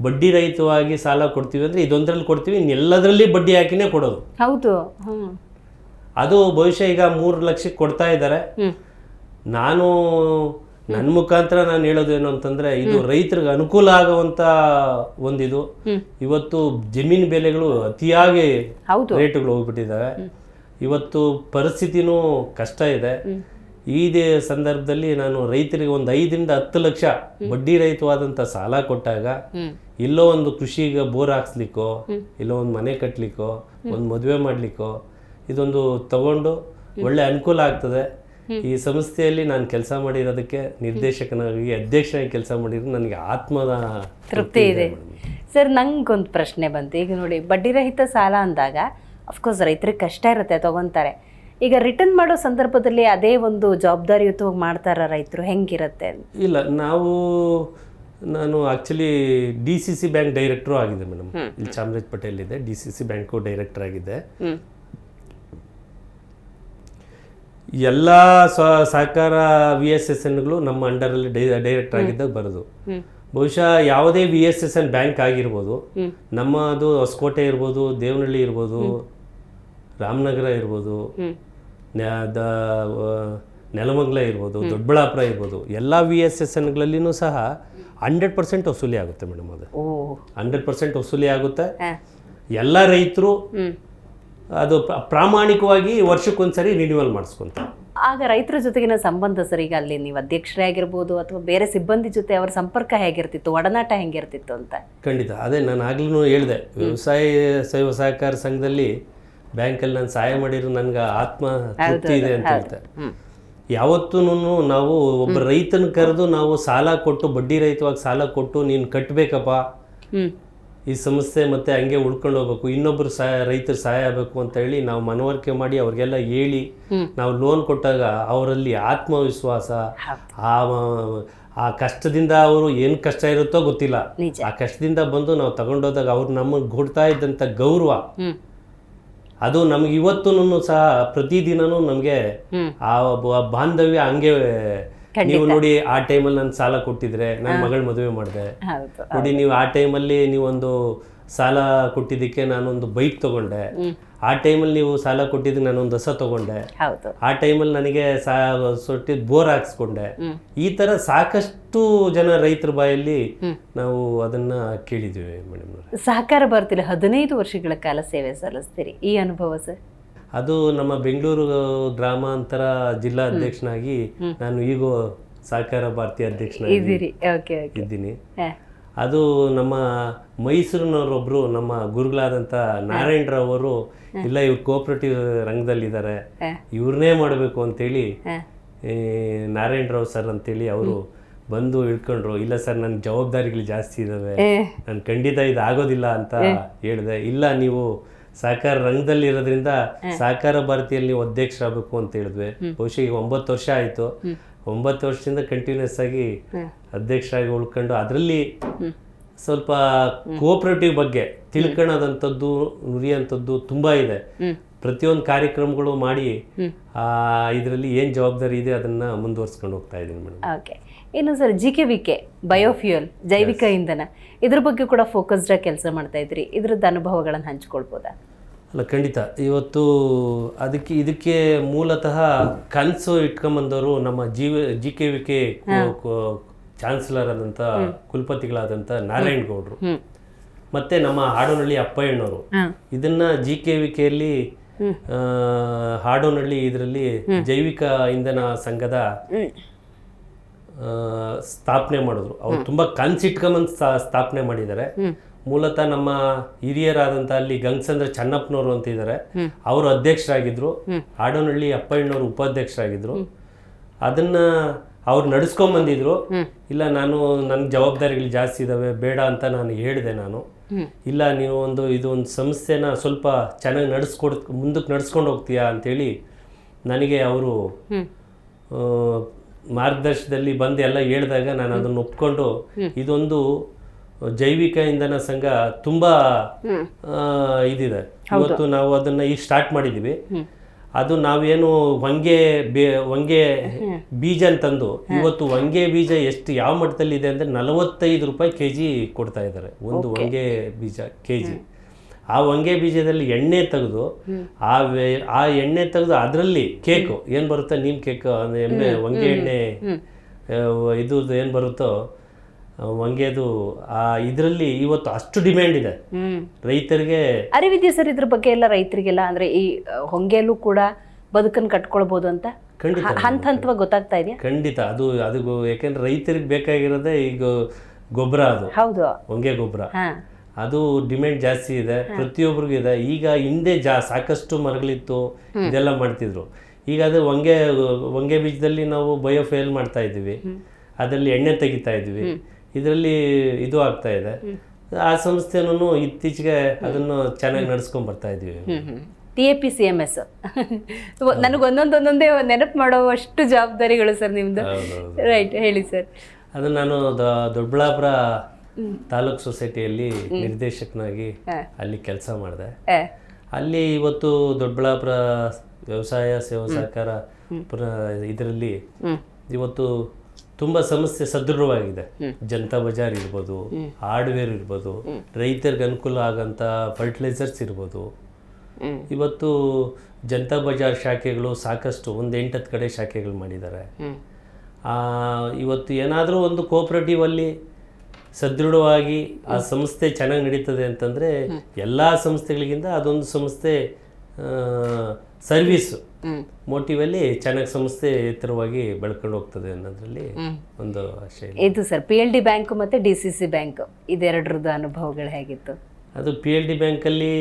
ಬಡ್ಡಿ ರಹಿತವಾಗಿ ಸಾಲ ಕೊಡ್ತೀವಿ ಅಂದರೆ ಇದೊಂದರಲ್ಲಿ ಕೊಡ್ತೀವಿ ಇನ್ನೆಲ್ಲದರಲ್ಲಿ ಬಡ್ಡಿ ಹಾಕಿನೇ ಕೊಡೋದು. ಹೌದು. ಅದು ಬಹುಶಃ ಈಗ ಮೂರು ಲಕ್ಷಕ್ಕೆ ಕೊಡ್ತಾ ಇದ್ದಾರೆ. ನಾನು ನನ್ನ ಮುಖಾಂತರ ನಾನು ಹೇಳೋದು ಏನು ಅಂತಂದ್ರೆ ಇದು ರೈತರಿಗೆ ಅನುಕೂಲ ಆಗುವಂತ ಒಂದಿದು. ಇವತ್ತು ಜಮೀನು ಬೆಲೆಗಳು ಅತಿಯಾಗಿ ರೇಟುಗಳು ಹೋಗ್ಬಿಟ್ಟಿದ್ದಾವೆ. ಇವತ್ತು ಪರಿಸ್ಥಿತಿನೂ ಕಷ್ಟ ಇದೆ. ಈ ದೇ- ಸಂದರ್ಭದಲ್ಲಿ ನಾನು ರೈತರಿಗೆ ಒಂದು ಐದರಿಂದ ಹತ್ತು ಲಕ್ಷ ಬಡ್ಡಿ ರಹಿತವಾದಂಥ ಸಾಲ ಕೊಟ್ಟಾಗ ಇಲ್ಲೋ ಒಂದು ಕೃಷಿಗೆ ಬೋರ್ ಹಾಕ್ಸ್ಲಿಕ್ಕೋ ಇಲ್ಲೋ ಒಂದು ಮನೆ ಕಟ್ಟಲಿಕ್ಕೋ ಒಂದು ಮದುವೆ ಮಾಡಲಿಕ್ಕೋ, ಇದೊಂದು ತಗೊಂಡು ಒಳ್ಳೆ ಅನುಕೂಲ ಆಗ್ತದೆ. ಈ ಸಂಸ್ಥೆಯಲ್ಲಿ ನಾನು ಕೆಲಸ ಮಾಡಿರೋದಕ್ಕೆ ನಿರ್ದೇಶಕನಾಗಿ ಅಧ್ಯಕ್ಷನಾಗಿ ಕೆಲಸ ಮಾಡಿರೋದು ನನಗೆ ಆತ್ಮದ ತೃಪ್ತಿ ಇದೆ. ಸರ್, ನಂಗೊಂದು ಪ್ರಶ್ನೆ ಬಂತು. ಈಗ ನೋಡಿ, ಬಡ್ಡಿ ರಹಿತ ಸಾಲ ಅಂದಾಗ ಅಫ್ಕೋರ್ಸ್ ರೈತರಿಗೆ ಕಷ್ಟ ಇರುತ್ತೆ ತಗೊಂತಾರೆ ಈಗ ರಿಟರ್ನ್ ಮಾಡೋ ಸಂದರ್ಭದಲ್ಲಿ ಅದೇ ಒಂದು ಜವಾಬ್ದಾರಿಯುತವಾಗಿ ಮಾಡ್ತಾರ ರೈತರು ಹೆಂಗಿರುತ್ತೆ? ಅಂತ ಇಲ್ಲ ನಾವು ನಾನು actually D C C bank director ಆಗಿದೆ ಮೇಡಮ್ ಇಲ್ಲಿ ಚಾಮರಾಜ ಪಟೇಲ್ ಇದೆ D C C bank director ಆಗಿದೆ. ಎಲ್ಲ ಸ್ವ ಸಹಕಾರ ವಿ ಎಸ್ ಎಸ್ ಎನ್ಗಳು ನಮ್ಮ ಅಂಡರಲ್ಲಿ ಡೈರೆಕ್ಟರ್ ಆಗಿದ್ದಾಗ ಬರೋದು. ಬಹುಶಃ ಯಾವುದೇ V S S N bank ಆಗಿರ್ಬೋದು ನಮ್ಮದು ಹೊಸಕೋಟೆ ಇರ್ಬೋದು ದೇವನಹಳ್ಳಿ ಇರ್ಬೋದು ರಾಮನಗರ ಇರ್ಬೋದು ನೆಲಮಂಗಲ ಇರ್ಬೋದು ದೊಡ್ಡಬಳ್ಳಾಪುರ ಇರ್ಬೋದು ಎಲ್ಲ ವಿ ಎಸ್ ಎಸ್ ಎನ್ಗಳಲ್ಲಿನೂ ಸಹ ಹಂಡ್ರೆಡ್ ಪರ್ಸೆಂಟ್ ವಸೂಲಿ ಆಗುತ್ತೆ ಮೇಡಮ್ ಅದು. ಹಂಡ್ರೆಡ್ ಪರ್ಸೆಂಟ್ ವಸೂಲಿ ಆಗುತ್ತೆ. ಎಲ್ಲ ರೈತರು ಅದು ಪ್ರ- ಪ್ರಾಮಾಣಿಕವಾಗಿ ವರ್ಷಕ್ಕೊಂದ್ಸರಿ ರಿನ್ಯೂವಲ್ ಮಾಡಿಸ್ಕೊಂತಾರೆ. ಆಗ ರೈತರ ಜೊತೆಗಿನ ಸಂಬಂಧ ಸರ್ ಈಗ ಅಲ್ಲಿ ನೀವು ಅಧ್ಯಕ್ಷರೇ ಆಗಿರ್ಬೋದು ಅಥವಾ ಬೇರೆ ಸಿಬ್ಬಂದಿ ಜೊತೆ ಅವರ ಸಂಪರ್ಕ ಹೇಗಿರ್ತಿತ್ತು ಒಡನಾಟ ಹೆಂಗಿರ್ತಿತ್ತು ಅಂತ? ಖಂಡಿತ. ಅದೇ ನಾನು ಆಗ್ಲೂ ಹೇಳಿದೆ ವ್ಯವಸಾಯ ಸೇವಾ ಸಹಕಾರ ಸಂಘದಲ್ಲಿ ಬ್ಯಾಂಕಲ್ಲಿ ನಾನು ಸಹಾಯ ಮಾಡಿರೋ ನನಗೆ ಆತ್ಮ ತೃಪ್ತಿ ಇದೆ ಅಂತ ಹೇಳ್ತಾರೆ. ಯಾವತ್ತೂ ನಾವು ಒಬ್ಬ ರೈತನ ಕರೆದು ನಾವು ಸಾಲ ಕೊಟ್ಟು ಬಡ್ಡಿ ರಹಿತವಾಗಿ ಸಾಲ ಕೊಟ್ಟು ನೀನು ಕಟ್ಟಬೇಕಪ್ಪ ಈ ಸಮಸ್ಯೆ ಮತ್ತೆ ಹಂಗೆ ಉಳ್ಕೊಂಡು ಹೋಗ್ಬೇಕು. ಇನ್ನೊಬ್ರು ಸಹಾಯ ರೈತರು ಸಹಾಯ ಆಗಬೇಕು ಅಂತ ಹೇಳಿ ನಾವು ಮನವರಿಕೆ ಮಾಡಿ ಅವ್ರಿಗೆಲ್ಲ ಹೇಳಿ ನಾವು ಲೋನ್ ಕೊಟ್ಟಾಗ ಅವರಲ್ಲಿ ಆತ್ಮವಿಶ್ವಾಸ ಆ ಆ ಕಷ್ಟದಿಂದ ಅವರು ಏನು ಕಷ್ಟ ಇರುತ್ತೋ ಗೊತ್ತಿಲ್ಲ. ಆ ಕಷ್ಟದಿಂದ ಬಂದು ನಾವು ತಗೊಂಡೋದಾಗ ಅವ್ರು ನಮಗೆ ಕೊಡ್ತಾ ಇದ್ದಂಥ ಗೌರವ. ಅದು ನಮ್ಗೆ ಇವತ್ತೂ ಸಹ ಪ್ರತಿದಿನನೂ ನಮಗೆ ಆ ಬಾಂಧವ್ಯ ಹಂಗೆ ನೀವು ನೋಡಿ ಆ ಟೈಮಲ್ಲಿ ನಾನು ಸಾಲ ಕೊಟ್ಟಿದ್ರೆ ನನ್ನ ಮಗಳ ಮದುವೆ ಮಾಡಿದೆ. ನೋಡಿ ನೀವು ಆ ಟೈಮಲ್ಲಿ ನೀವೊಂದು ಸಾಲ ಕೊಟ್ಟಿದ್ದಕ್ಕೆ ನಾನೊಂದು ಬೈಕ್ ತಗೊಂಡೆ. ಆ ಟೈಮಲ್ಲಿ ನೀವು ಸಾಲ ಕೊಟ್ಟಿದ್ದಕ್ಕೆ ನಾನೊಂದು ಹೊಸ ತಗೊಂಡೆ. ಆ ಟೈಮಲ್ಲಿ ನನಗೆ ಸಾ ಸೊಟ್ಟಿದ್ದು ಬೋರ್ ಹಾಕ್ಸ್ಕೊಂಡೆ. ಈ ತರ ಸಾಕಷ್ಟು ಜನ ರೈತರ ಬಾಯಲ್ಲಿ ನಾವು ಅದನ್ನ ಕೇಳಿದ್ದೀವಿ ಮೇಡಮ್ ಸಹಕಾರ ಭಾರತಿ ಹದಿನೈದು ವರ್ಷಗಳ ಕಾಲ ಸೇವೆ ಸಲ್ಲಿಸ್ತೀರಿ. ಈ ಅನುಭವ ಸರ್? ಅದು ನಮ್ಮ ಬೆಂಗಳೂರು ಗ್ರಾಮಾಂತರ ಜಿಲ್ಲಾ ಅಧ್ಯಕ್ಷನಾಗಿ ನಾನು ಈಗ ಸಹಕಾರ ಭಾರತಿ ಅಧ್ಯಕ್ಷನಾಗಿ ಇದ್ದೀನಿ. ಅದು ನಮ್ಮ ಮೈಸೂರಿನವರೊಬ್ಬರು ನಮ್ಮ ಗುರುಗಳಾದಂಥ ನಾರಾಯಣರಾವ್ ಅವರು ಇಲ್ಲ ಇವ್ರು ಕೋಆಪರೇಟಿವ್ ರಂಗದಲ್ಲಿದ್ದಾರೆ ಇವ್ರನ್ನೇ ಮಾಡಬೇಕು ಅಂತೇಳಿ ನಾರಾಯಣ್ ನಾರಾಯಣರಾವ್ ಸರ್ ಅಂತೇಳಿ ಅವರು ಬಂದು ಇಳ್ಕೊಂಡ್ರು ಇಲ್ಲ ಸರ್ ನನ್ನ ಜವಾಬ್ದಾರಿಗಳು ಜಾಸ್ತಿ ಇದ್ದಾವೆ ನಾನು ಖಂಡಿತ ಇದು ಆಗೋದಿಲ್ಲ ಅಂತ ಹೇಳಿದೆ ಇಲ್ಲ ನೀವು ಸಹಕಾರ ರಂಗದಲ್ಲಿ ಇರೋದ್ರಿಂದ ಸಹಕಾರ ಭಾರತಿಯಲ್ಲಿ ಅಧ್ಯಕ್ಷರಾಗಬೇಕು ಅಂತ ಹೇಳಿದ್ವಿ. ಬಹುಶಃ ಈಗ ಒಂಬತ್ತು ವರ್ಷ ಆಯಿತು. ಒಂಬತ್ತು ವರ್ಷದಿಂದ ಕಂಟಿನ್ಯೂಸ್ ಆಗಿ ಅಧ್ಯಕ್ಷರಾಗಿ ಉಳ್ಕೊಂಡು ಅದರಲ್ಲಿ ಸ್ವಲ್ಪ ಕೋಆಪರೇಟಿವ್ ಬಗ್ಗೆ ತಿಳ್ಕೊಳ್ಳೋದಂಥದ್ದು ನುರಿಯಂಥದ್ದು ತುಂಬ ಇದೆ. ಪ್ರತಿಯೊಂದು ಕಾರ್ಯಕ್ರಮಗಳು ಮಾಡಿ ಇದರಲ್ಲಿ ಏನು ಜವಾಬ್ದಾರಿ ಇದೆ ಅದನ್ನು ಮುಂದುವರ್ಸ್ಕೊಂಡು ಹೋಗ್ತಾ ಇದ್ದೀನಿ ಮೇಡಮ್. ಓಕೆ. ಇನ್ನು sir G K V K biofuel ಜೈವಿಕ ಇಂಧನ ಇದ್ರ ಬಗ್ಗೆ ಕೂಡ ಫೋಕಸ್ಡ್ ಆಗಿ ಕೆಲಸ ಮಾಡ್ತಾ ಇದ್ರಿ. ಇದ್ರದ್ದು ಅನುಭವಗಳನ್ನು ಹಂಚ್ಕೊಳ್ಬೋದಾ? ಅಲ್ಲ ಖಂಡಿತ. ಇವತ್ತು ಅದಕ್ಕೆ ಇದಕ್ಕೆ ಮೂಲತಃ ಕನಸು ಇಟ್ಕೊಂಬಂದವರು ನಮ್ಮ ಜೀವ G K V K chancellor ಆದಂಥ ಕುಲಪತಿಗಳಾದಂಥ ನಾರಾಯಣ್ ಗೌಡ್ರು. ಮತ್ತೆ ನಮ್ಮ ಹಾಡೋನಹಳ್ಳಿ ಅಪ್ಪಯ್ಯಣ್ಣವರು ಇದನ್ನ ಜಿ ಕೆ ವಿ ಕೆಯಲ್ಲಿ ಹಾಡೋನಹಳ್ಳಿ ಇದರಲ್ಲಿ ಜೈವಿಕ ಇಂಧನ ಸಂಘದ ಸ್ಥಾಪನೆ ಮಾಡಿದ್ರು. ಅವ್ರು ತುಂಬಾ ಕನ್ಸಿಟ್ಕೊಂಬಂದು ಸ್ಥಾಪನೆ ಮಾಡಿದ್ದಾರೆ. ಮೂಲತಃ ನಮ್ಮ ಹಿರಿಯರಾದಂಥ ಅಲ್ಲಿ ಗಂಗಸಂದ್ರ ಚನ್ನಪ್ಪನವರು ಅಂತ ಇದ್ದಾರೆ. ಅವರು ಅಧ್ಯಕ್ಷರಾಗಿದ್ರು. ಹಾಡೋನಹಳ್ಳಿ ಅಪ್ಪಯ್ಯಣ್ಣವರು ಉಪಾಧ್ಯಕ್ಷರಾಗಿದ್ರು. ಅದನ್ನ ಅವ್ರು ನಡ್ಸ್ಕೊಂಡ್ ಬಂದಿದ್ರು. ಇಲ್ಲ ನಾನು ನನ್ನ ಜವಾಬ್ದಾರಿಗಳು ಜಾಸ್ತಿ ಇದಾವೆ ಬೇಡ ಅಂತ ನಾನು ಹೇಳಿದೆ ನಾನು. ಇಲ್ಲ ನೀವು ಒಂದು ಇದು ಒಂದು ಸಂಸ್ಥೆನ ಸ್ವಲ್ಪ ಚೆನ್ನಾಗಿ ನಡೆಸ್ಕೊಡ್ ಮುಂದಕ್ಕೆ ನಡ್ಸ್ಕೊಂಡು ಹೋಗ್ತೀಯಾ ಅಂತೇಳಿ ನನಗೆ ಅವರು ಮಾರ್ಗದರ್ಶನದಲ್ಲಿ ಬಂದು ಎಲ್ಲ ಹೇಳಿದಾಗ ನಾನು ಅದನ್ನು ಒಪ್ಕೊಂಡು ಇದೊಂದು ಜೈವಿಕ ಇಂಧನ ಸಂಘ ತುಂಬಾ ಇದಿದೆ. ಇವತ್ತು ನಾವು ಅದನ್ನ ಈಗ ಸ್ಟಾರ್ಟ್ ಮಾಡಿದ್ದೀವಿ ಅದು ನಾವೇನು ಹೊಂಗೆ ಬೇ ಹೊಂಗೆ ಬೀಜ ಅಂತಂದು ಇವತ್ತು ಹೊಂಗೆ ಬೀಜ ಎಷ್ಟು ಯಾವ ಮಟ್ಟದಲ್ಲಿ ಇದೆ ಅಂದ್ರೆ ನಲವತ್ತೈದು ರೂಪಾಯಿ ಕೆ ಜಿ ಕೊಡ್ತಾ ಇದ್ದಾರೆ. ಒಂದು ಹೊಂಗೆ ಬೀಜ ಕೆ ಜಿ. ಆ ಹೊಂಗೆ ಬೀಜದಲ್ಲಿ ಎಣ್ಣೆ ತೆಗೆದು ಆ ಆ ಎಣ್ಣೆ ತೆಗೆದು ಅದರಲ್ಲಿ ಕೇಕು ಏನು ಬರುತ್ತೆ ನೀಮ್ ಕೇಕ್ ಎಣ್ಣೆ ಹೊಂಗೆ ಎಣ್ಣೆ ಇದು ಏನು ಬರುತ್ತೋ ಆ, ಹೊಂಗೆದು ಆ ಇದರಲ್ಲಿ ಇವತ್ತು ಅಷ್ಟು ಡಿಮ್ಯಾಂಡ್ ಇದೆ. ರೈತರಿಗೆ ಅರಿವಿದೆಯಾ ಸರ್ ಇದ್ರ ಬಗ್ಗೆ ಎಲ್ಲ ರೈತರಿಗೆಲ್ಲ? ಅಂದ್ರೆ ಈ ಹೊಂಗೆಲೂ ಕೂಡ ಬದುಕನ್ನು ಕಟ್ಕೊಳ್ಬೋದು ಅಂತ? ಖಂಡಿತ. ಹಂತ ಹಂತವಾಗಿ ಗೊತ್ತಾಗ್ತಾ ಇದೆಯಾ? ಖಂಡಿತ. ಅದು ಅದು ಯಾಕೆಂದ್ರೆ ರೈತರಿಗೆ ಬೇಕಾಗಿರೋದೇ ಈಗ ಗೊಬ್ಬರ ಅದು. ಹೌದು. ಹೊಂಗೆ ಗೊಬ್ಬರ. ಅದು ಡಿಮ್ಯಾಂಡ್ ಜಾಸ್ತಿ ಇದೆ. ಪ್ರತಿಯೊಬ್ಬರಿಗೂ ಇದೆ. ಈಗ ಹಿಂದೆ ಜಾ ಸಾಕಷ್ಟು ಮರಗಳಿತ್ತು. ಇದೆಲ್ಲ ಮಾಡ್ತಿದ್ರು. ಈಗ ಅದು ಹೊಂಗೆ ಹೊಂಗೆ ಬೀಜದಲ್ಲಿ ನಾವು ಬಯೋಫೇಲ್ ಮಾಡ್ತಾ ಇದ್ದೀವಿ. ಅದರಲ್ಲಿ ಎಣ್ಣೆ ತೆಗಿತಾ ಇದ್ವಿ ಇದರಲ್ಲಿ ಇದು ಆಗ್ತಾ ಇದೆ. ಆ ಸಂಸ್ಥೆನೂ ಇತ್ತೀಚೆಗೆ ಅದನ್ನು ಚೆನ್ನಾಗಿ ನಡ್ಸ್ಕೊಂಡ್ ಬರ್ತಾ ಇದೀವಿ T A P C M S <laughs> ನನಗೆ ಒಂದೊಂದು ಒಂದೊಂದೇ ನೆನಪು ಮಾಡುವಷ್ಟು ಜವಾಬ್ದಾರಿಗಳು ಸರ್ ನಿಮ್ದು. ರೈಟ್ ಹೇಳಿ ಸರ್. ಅದು ನಾನು ದೊಡ್ಡಬಳ್ಳಾಪುರ ತಾಲೂಕ್ ಸೊಸೈಟಿಯಲ್ಲಿ ನಿರ್ದೇಶಕನಾಗಿ ಅಲ್ಲಿ ಕೆಲಸ ಮಾಡಿದೆ. ಅಲ್ಲಿ ಇವತ್ತು ದೊಡ್ಡಬಳ್ಳಾಪುರ ವ್ಯವಸಾಯ ಸೇವಾ ಸಹಕಾರ ಇದರಲ್ಲಿ ಇವತ್ತು ತುಂಬ ಸಮಸ್ಯೆ ಸದೃಢವಾಗಿದೆ. ಜನತಾ ಬಜಾರ್ ಇರ್ಬೋದು ಹಾರ್ಡ್ವೇರ್ ಇರ್ಬೋದು ರೈತರಿಗೆ ಅನುಕೂಲ ಆಗಂತ ಫರ್ಟಿಲೈಸರ್ಸ್ ಇರ್ಬೋದು. ಇವತ್ತು ಜನತಾ ಬಜಾರ್ ಶಾಖೆಗಳು ಸಾಕಷ್ಟು ಒಂದು ಎಂಟತ್ತು ಕಡೆ ಶಾಖೆಗಳು ಮಾಡಿದ್ದಾರೆ. ಆ, ಇವತ್ತು ಏನಾದರೂ ಒಂದು ಕೋಆಪರೇಟಿವ್ ಅಲ್ಲಿ ಸದೃಢವಾಗಿ ಆ ಸಂಸ್ಥೆ ಚೆನ್ನಾಗಿ ನಡೀತದೆ ಅಂತಂದರೆ ಎಲ್ಲ ಸಂಸ್ಥೆಗಳಿಗಿಂತ ಅದೊಂದು ಸಂಸ್ಥೆ ಸರ್ವಿಸ್. ಮೋಟಿವಲ್ಲಿ ಚೆನ್ನಾಗಿ ಸಂಸ್ಥೆ ಎತ್ತರವಾಗಿ ಬೆಳ್ಕೊಂಡು ಹೋಗ್ತದೆ ಅನ್ನೋದ್ರಲ್ಲಿ ಒಂದು ಆಶಯ ಇದೆ. ಇದು sir P L D bank ಮತ್ತೆ ಡಿ ಸಿ ಸಿ ಬ್ಯಾಂಕ್ ಇದೆರಡರದ್ದು ಅನುಭವಗಳು ಹೇಗಿತ್ತು? ಅದು ಪಿ ಎಲ್ ಡಿ ಬ್ಯಾಂಕಲ್ಲಿ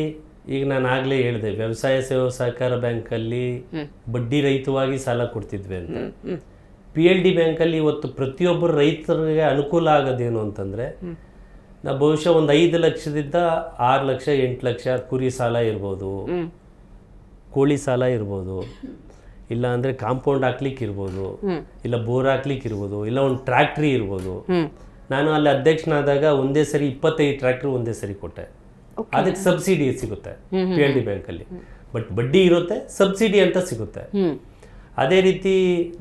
ಈಗ ನಾನು ಆಗಲೇ ಹೇಳಿದೆ ವ್ಯವಸಾಯ ಸೇವಾ ಸಹಕಾರ ಬ್ಯಾಂಕಲ್ಲಿ ಬಡ್ಡಿ ರಹಿತವಾಗಿ ಸಾಲ ಕೊಡ್ತಿದ್ವಿ ಅಂತ. ಪಿ ಎಲ್ ಡಿ ಬ್ಯಾಂಕಲ್ಲಿ ಇವತ್ತು ಪ್ರತಿಯೊಬ್ಬರು ರೈತರಿಗೆ ಅನುಕೂಲ ಆಗೋದೇನು ಅಂತಂದರೆ ನಾ ಬಹುಶಃ ಒಂದು ಐದು ಲಕ್ಷದಿಂದ ಆರು ಲಕ್ಷ ಎಂಟು ಲಕ್ಷ ಕುರಿ ಸಾಲ ಇರ್ಬೋದು. ಹ್ಮ್. ಕೋಳಿ ಸಾಲ ಇರ್ಬೋದು ಇಲ್ಲ ಅಂದ್ರೆ ಕಾಂಪೌಂಡ್ ಹಾಕ್ಲಿಕ್ಕೆ ಇರ್ಬೋದು ಇಲ್ಲ ಬೋರ್ ಹಾಕ್ಲಿಕ್ಕೆ ಇರ್ಬೋದು ಇಲ್ಲ ಒಂದು ಟ್ರ್ಯಾಕ್ಟ್ರಿ ಇರ್ಬೋದು. ನಾನು ಅಲ್ಲಿ ಅಧ್ಯಕ್ಷನಾದಾಗ ಒಂದೇ ಸರಿ ಇಪ್ಪತ್ತೈದು ಟ್ರ್ಯಾಕ್ಟ್ರಿ ಒಂದೇ ಸರಿ ಕೊಟ್ಟೆ. ಅದಕ್ಕೆ ಸಬ್ಸಿಡಿ ಸಿಗುತ್ತೆ ಪಿ ಎಲ್ ಡಿ ಬ್ಯಾಂಕಲ್ಲಿ ಬಟ್ ಬಡ್ಡಿ ಇರುತ್ತೆ ಸಬ್ಸಿಡಿ ಅಂತ ಸಿಗುತ್ತೆ. ಅದೇ ರೀತಿ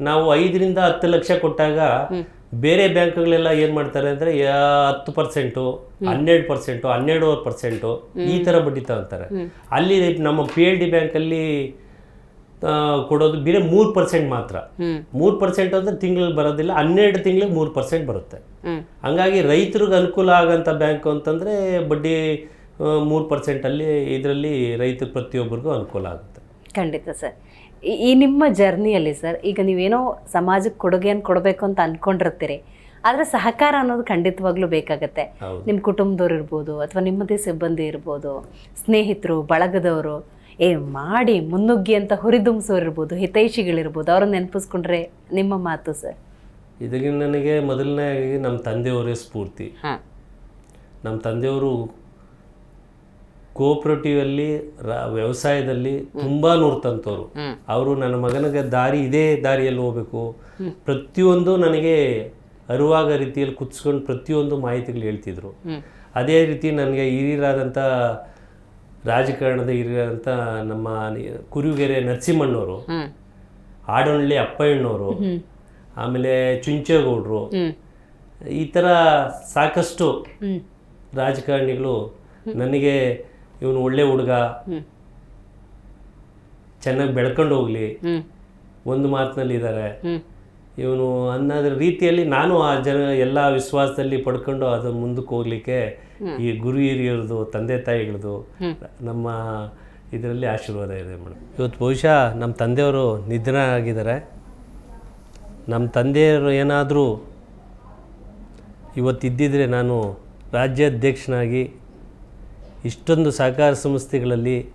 ನಾವು ಐದರಿಂದ ಹತ್ತು ಲಕ್ಷ ಕೊಟ್ಟಾಗ ಬೇರೆ ಬ್ಯಾಂಕ್ಗಳೆಲ್ಲ ಏನು ಮಾಡ್ತಾರೆ ಅಂದ್ರೆ ಹತ್ತು ಪರ್ಸೆಂಟು ಹನ್ನೆರಡು ಪರ್ಸೆಂಟು ಹನ್ನೆರಡುವರೆ ಪರ್ಸೆಂಟು ಈ ತರ ಬಡ್ಡಿ ತಗೊಳ್ತಾರೆ. ಅಲ್ಲಿ ನಮ್ಮ ಪಿ ಎಲ್ ಡಿ ಬ್ಯಾಂಕಲ್ಲಿ ಅಲ್ಲಿ ಕೊಡೋದು ಬೇರೆ ಮೂರ್ ಪರ್ಸೆಂಟ್ ಮಾತ್ರ. ಮೂರ್ ಮೂರು ಪರ್ಸೆಂಟ್ ಅಂದ್ರೆ ತಿಂಗಳಲ್ಲಿ ಬರೋದಿಲ್ಲ ಹನ್ನೆರಡು ತಿಂಗಳಿಗೆ ಮೂರು ಪರ್ಸೆಂಟ್ ಬರುತ್ತೆ. ಹಂಗಾಗಿ ರೈತರಿಗೆ ಅನುಕೂಲ ಆಗಂತ ಬ್ಯಾಂಕ್ ಅಂತಂದ್ರೆ ಬಡ್ಡಿ ಮೂರ್ ಪರ್ಸೆಂಟ್ ಅಲ್ಲಿ ಇದರಲ್ಲಿ ರೈತರು ಪ್ರತಿಯೊಬ್ಬರಿಗೂ ಅನುಕೂಲ ಆಗುತ್ತೆ. ಖಂಡಿತ ಸರ್. ಈ- ಈ ನಿಮ್ಮ ಜರ್ನಿಯಲ್ಲಿ ಸರ್ ಈಗ ನೀವೇನೋ ಸಮಾಜಕ್ಕೆ ಕೊಡುಗೆಯನ್ನು ಕೊಡಬೇಕು ಅಂತ ಅಂದ್ಕೊಂಡಿರ್ತೀರಿ ಆದರೆ ಸಹಕಾರ ಅನ್ನೋದು ಖಂಡಿತವಾಗ್ಲೂ ಬೇಕಾಗತ್ತೆ. ನಿಮ್ಮ ಕುಟುಂಬದವ್ರು ಇರ್ಬೋದು ಅಥವಾ ನಿಮ್ಮದೇ ಸಿಬ್ಬಂದಿ ಇರ್ಬೋದು ಸ್ನೇಹಿತರು ಬಳಗದವರು ಏ ಮಾಡಿ ಮುನ್ನುಗ್ಗಿ ಅಂತ ಹುರಿದುಂಬಿಸೋರು ಇರ್ಬೋದು ಹಿತೈಷಿಗಳಿರ್ಬೋದು ಅವ್ರನ್ನ ನೆನಪಿಸ್ಕೊಂಡ್ರೆ ನಿಮ್ಮ ಮಾತು ಸರ್? ಇದಕ್ಕೆ ನನಗೆ ಮೊದಲನೇ ನಮ್ಮ ತಂದೆಯವರೇ ಸ್ಫೂರ್ತಿ. ಹಾಂ. ನಮ್ಮ ತಂದೆಯವರು ಕೋಆಪರೇಟಿವಲ್ಲಿ ವ್ಯವಸಾಯದಲ್ಲಿ ತುಂಬಾ ನೋಡ್ತಂಥವ್ರು ಅವರು ನನ್ನ ಮಗನಿಗೆ ದಾರಿ ಇದೇ ದಾರಿಯಲ್ಲಿ ಹೋಗ್ಬೇಕು. ಪ್ರತಿಯೊಂದು ನನಗೆ ಅರಿವಾಗ ರೀತಿಯಲ್ಲಿ ಕುತ್ಸ್ಕೊಂಡು ಪ್ರತಿಯೊಂದು ಮಾಹಿತಿಗಳು ಹೇಳ್ತಿದ್ರು. ಅದೇ ರೀತಿ ನನಗೆ ಹಿರಿಯರಾದಂಥ ರಾಜಕಾರಣದ ಹಿರಿಯರಾದಂಥ ನಮ್ಮ ಕುರುಗೆರೆ ನರಸಿಂಹಣ್ಣವರು ಆಡೋಳ್ಳಿ ಅಪ್ಪಯ್ಯಣ್ಣವರು, ಆಮೇಲೆ ಚುಂಚೇಗೌಡರು, ಈ ಥರ ಸಾಕಷ್ಟು ರಾಜಕಾರಣಿಗಳು ನನಗೆ ಇವನು ಒಳ್ಳೆ ಹುಡುಗ. ಚೆನ್ನಾಗಿ ಬೆಳ್ಕೊಂಡು ಹೋಗ್ಲಿ. ಒಂದು ಮಾತಿನಲ್ಲಿ ಇದ್ದಾರೆ ಇವನು ಅನ್ನೋದ್ರ ರೀತಿಯಲ್ಲಿ ನಾನು ಆ ಜನ ಎಲ್ಲ ವಿಶ್ವಾಸದಲ್ಲಿ ಪಡ್ಕೊಂಡು ಅದು ಮುಂದಕ್ಕೆ ಹೋಗ್ಲಿಕ್ಕೆ ಈ ಗುರು ಹಿರಿಯರದು ತಂದೆ ತಾಯಿಗಳದು ನಮ್ಮ ಇದರಲ್ಲಿ ಆಶೀರ್ವಾದ ಇದೆ ಮೇಡಮ್. ಇವತ್ತು ಬಹುಶಃ ನಮ್ಮ ತಂದೆಯವರು ನಿಧನ ಆಗಿದ್ದಾರೆ ನಮ್ಮ ತಂದೆಯವರು ಏನಾದರೂ ಇವತ್ತಿದ್ದಿದ್ರೆ ನಾನು ರಾಜ್ಯಾಧ್ಯಕ್ಷನಾಗಿ ಇಷ್ಟೊಂದು ಸಹಕಾರ ಸಂಸ್ಥೆಗಳಲ್ಲಿ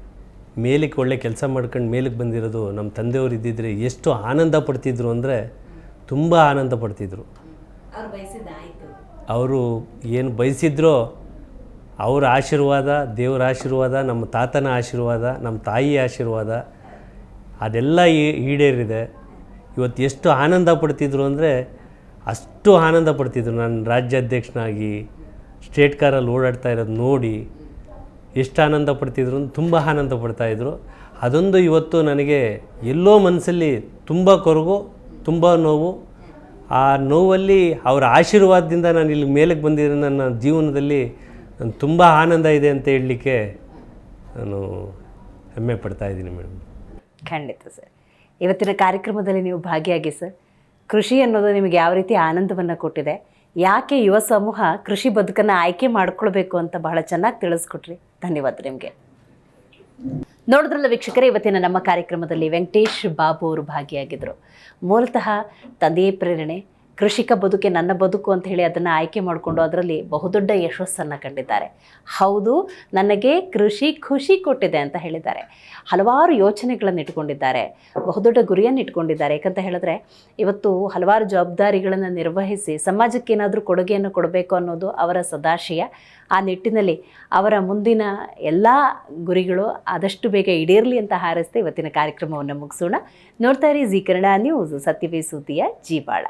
ಮೇಲಕ್ಕೆ ಒಳ್ಳೆ ಕೆಲಸ ಮಾಡ್ಕೊಂಡು ಮೇಲಕ್ಕೆ ಬಂದಿರೋದು ನಮ್ಮ ತಂದೆಯವರು ಇದ್ದಿದ್ರೆ ಎಷ್ಟು ಆನಂದ ಪಡ್ತಿದ್ರು ಅಂದರೆ ತುಂಬ ಆನಂದ ಪಡ್ತಿದ್ರು. ಅವ್ರು ಏನು ಬಯಸಿದ್ರೋ ಅವರ ಆಶೀರ್ವಾದ ದೇವರ ಆಶೀರ್ವಾದ ನಮ್ಮ ತಾತನ ಆಶೀರ್ವಾದ ನಮ್ಮ ತಾಯಿ ಆಶೀರ್ವಾದ ಅದೆಲ್ಲ ಈ- ಈಡೇರಿದೆ. ಇವತ್ತು ಎಷ್ಟು ಆನಂದ ಪಡ್ತಿದ್ರು ಅಂದರೆ ಅಷ್ಟು ಆನಂದ ಪಡ್ತಿದ್ರು. ನಾನು ರಾಜ್ಯಾಧ್ಯಕ್ಷನಾಗಿ ಸ್ಟೇಟ್ ಕಾರಲ್ಲಿ ಓಡಾಡ್ತಾ ಇರೋದು ನೋಡಿ ಎಷ್ಟು ಆನಂದ ಪಡ್ತಿದ್ರು, ತುಂಬ ಆನಂದ ಪಡ್ತಾಯಿದ್ರು ಅದೊಂದು ಇವತ್ತು ನನಗೆ ಎಲ್ಲೋ ಮನಸ್ಸಲ್ಲಿ ತುಂಬ ಕೊರಗು, ತುಂಬ ನೋವು. ಆ ನೋವಲ್ಲಿ ಅವರ ಆಶೀರ್ವಾದದಿಂದ ನಾನು ಇಲ್ಲಿ ಮೇಲಕ್ಕೆ ಬಂದಿರೋ ನನ್ನ ಜೀವನದಲ್ಲಿ ನಾನು ತುಂಬ ಆನಂದ ಇದೆ ಅಂತ ಹೇಳಲಿಕ್ಕೆ ನಾನು ಹೆಮ್ಮೆ ಪಡ್ತಾ ಇದ್ದೀನಿ ಮೇಡಮ್. ಖಂಡಿತ ಸರ್. ಇವತ್ತಿನ ಕಾರ್ಯಕ್ರಮದಲ್ಲಿ ನೀವು ಭಾಗಿಯಾಗಿ ಸರ್, ಕೃಷಿ ಅನ್ನೋದು ನಿಮಗೆ ಯಾವ ರೀತಿ ಆನಂದವನ್ನು ಕೊಟ್ಟಿದೆ ಯಾಕೆ ಯುವ ಸಮೂಹ ಕೃಷಿ ಬದುಕನ್ನು ಆಯ್ಕೆ ಮಾಡ್ಕೊಳ್ಬೇಕು ಅಂತ ಬಹಳ ಚೆನ್ನಾಗಿ ತಿಳಿಸ್ಕೊಟ್ರಿ. ಧನ್ಯವಾದ ನಿಮಗೆ. ನೋಡಿದ್ರಲ್ಲ ವೀಕ್ಷಕರೇ, ಇವತ್ತಿನ ನಮ್ಮ ಕಾರ್ಯಕ್ರಮದಲ್ಲಿ ವೆಂಕಟೇಶ್ ಬಾಬು ಅವರು ಭಾಗಿಯಾಗಿದ್ದರು ಮೂಲತಃ ತಂದೆಯೇ ಪ್ರೇರಣೆ ಕೃಷಿಕ ಬದುಕೆ ನನ್ನ ಬದುಕು ಅಂತ ಹೇಳಿ ಅದನ್ನು ಆಯ್ಕೆ ಮಾಡಿಕೊಂಡು ಅದರಲ್ಲಿ ಬಹುದೊಡ್ಡ ಯಶಸ್ಸನ್ನು ಕಂಡಿದ್ದಾರೆ. ಹೌದು, ನನಗೆ ಕೃಷಿ ಖುಷಿ ಕೊಟ್ಟಿದೆ ಅಂತ ಹೇಳಿದ್ದಾರೆ. ಹಲವಾರು ಯೋಚನೆಗಳನ್ನು ಇಟ್ಕೊಂಡಿದ್ದಾರೆ, ಬಹುದೊಡ್ಡ ಗುರಿಯನ್ನು ಇಟ್ಕೊಂಡಿದ್ದಾರೆ. ಯಾಕಂತ ಹೇಳಿದ್ರೆ, ಇವತ್ತು ಹಲವಾರು ಜವಾಬ್ದಾರಿಗಳನ್ನು ನಿರ್ವಹಿಸಿ ಸಮಾಜಕ್ಕೆ ಏನಾದರೂ ಕೊಡುಗೆಯನ್ನು ಕೊಡಬೇಕು ಅನ್ನೋದು ಅವರ ಸದಾಶಯ. ಆ ನಿಟ್ಟಿನಲ್ಲಿ ಅವರ ಮುಂದಿನ ಎಲ್ಲ ಗುರಿಗಳು ಆದಷ್ಟು ಬೇಗ ಈಡೇರಲಿ ಅಂತ ಹಾರೈಸ್ತಾ ಇವತ್ತಿನ ಕಾರ್ಯಕ್ರಮವನ್ನು ಮುಗಿಸೋಣ. ನೋಡ್ತಾ ಇರಿ ಜಿ ಕನ್ನಡ ನ್ಯೂಸ್. ಸತ್ಯವೇ ಸುದ್ದಿಯ ಜೀವಾಳ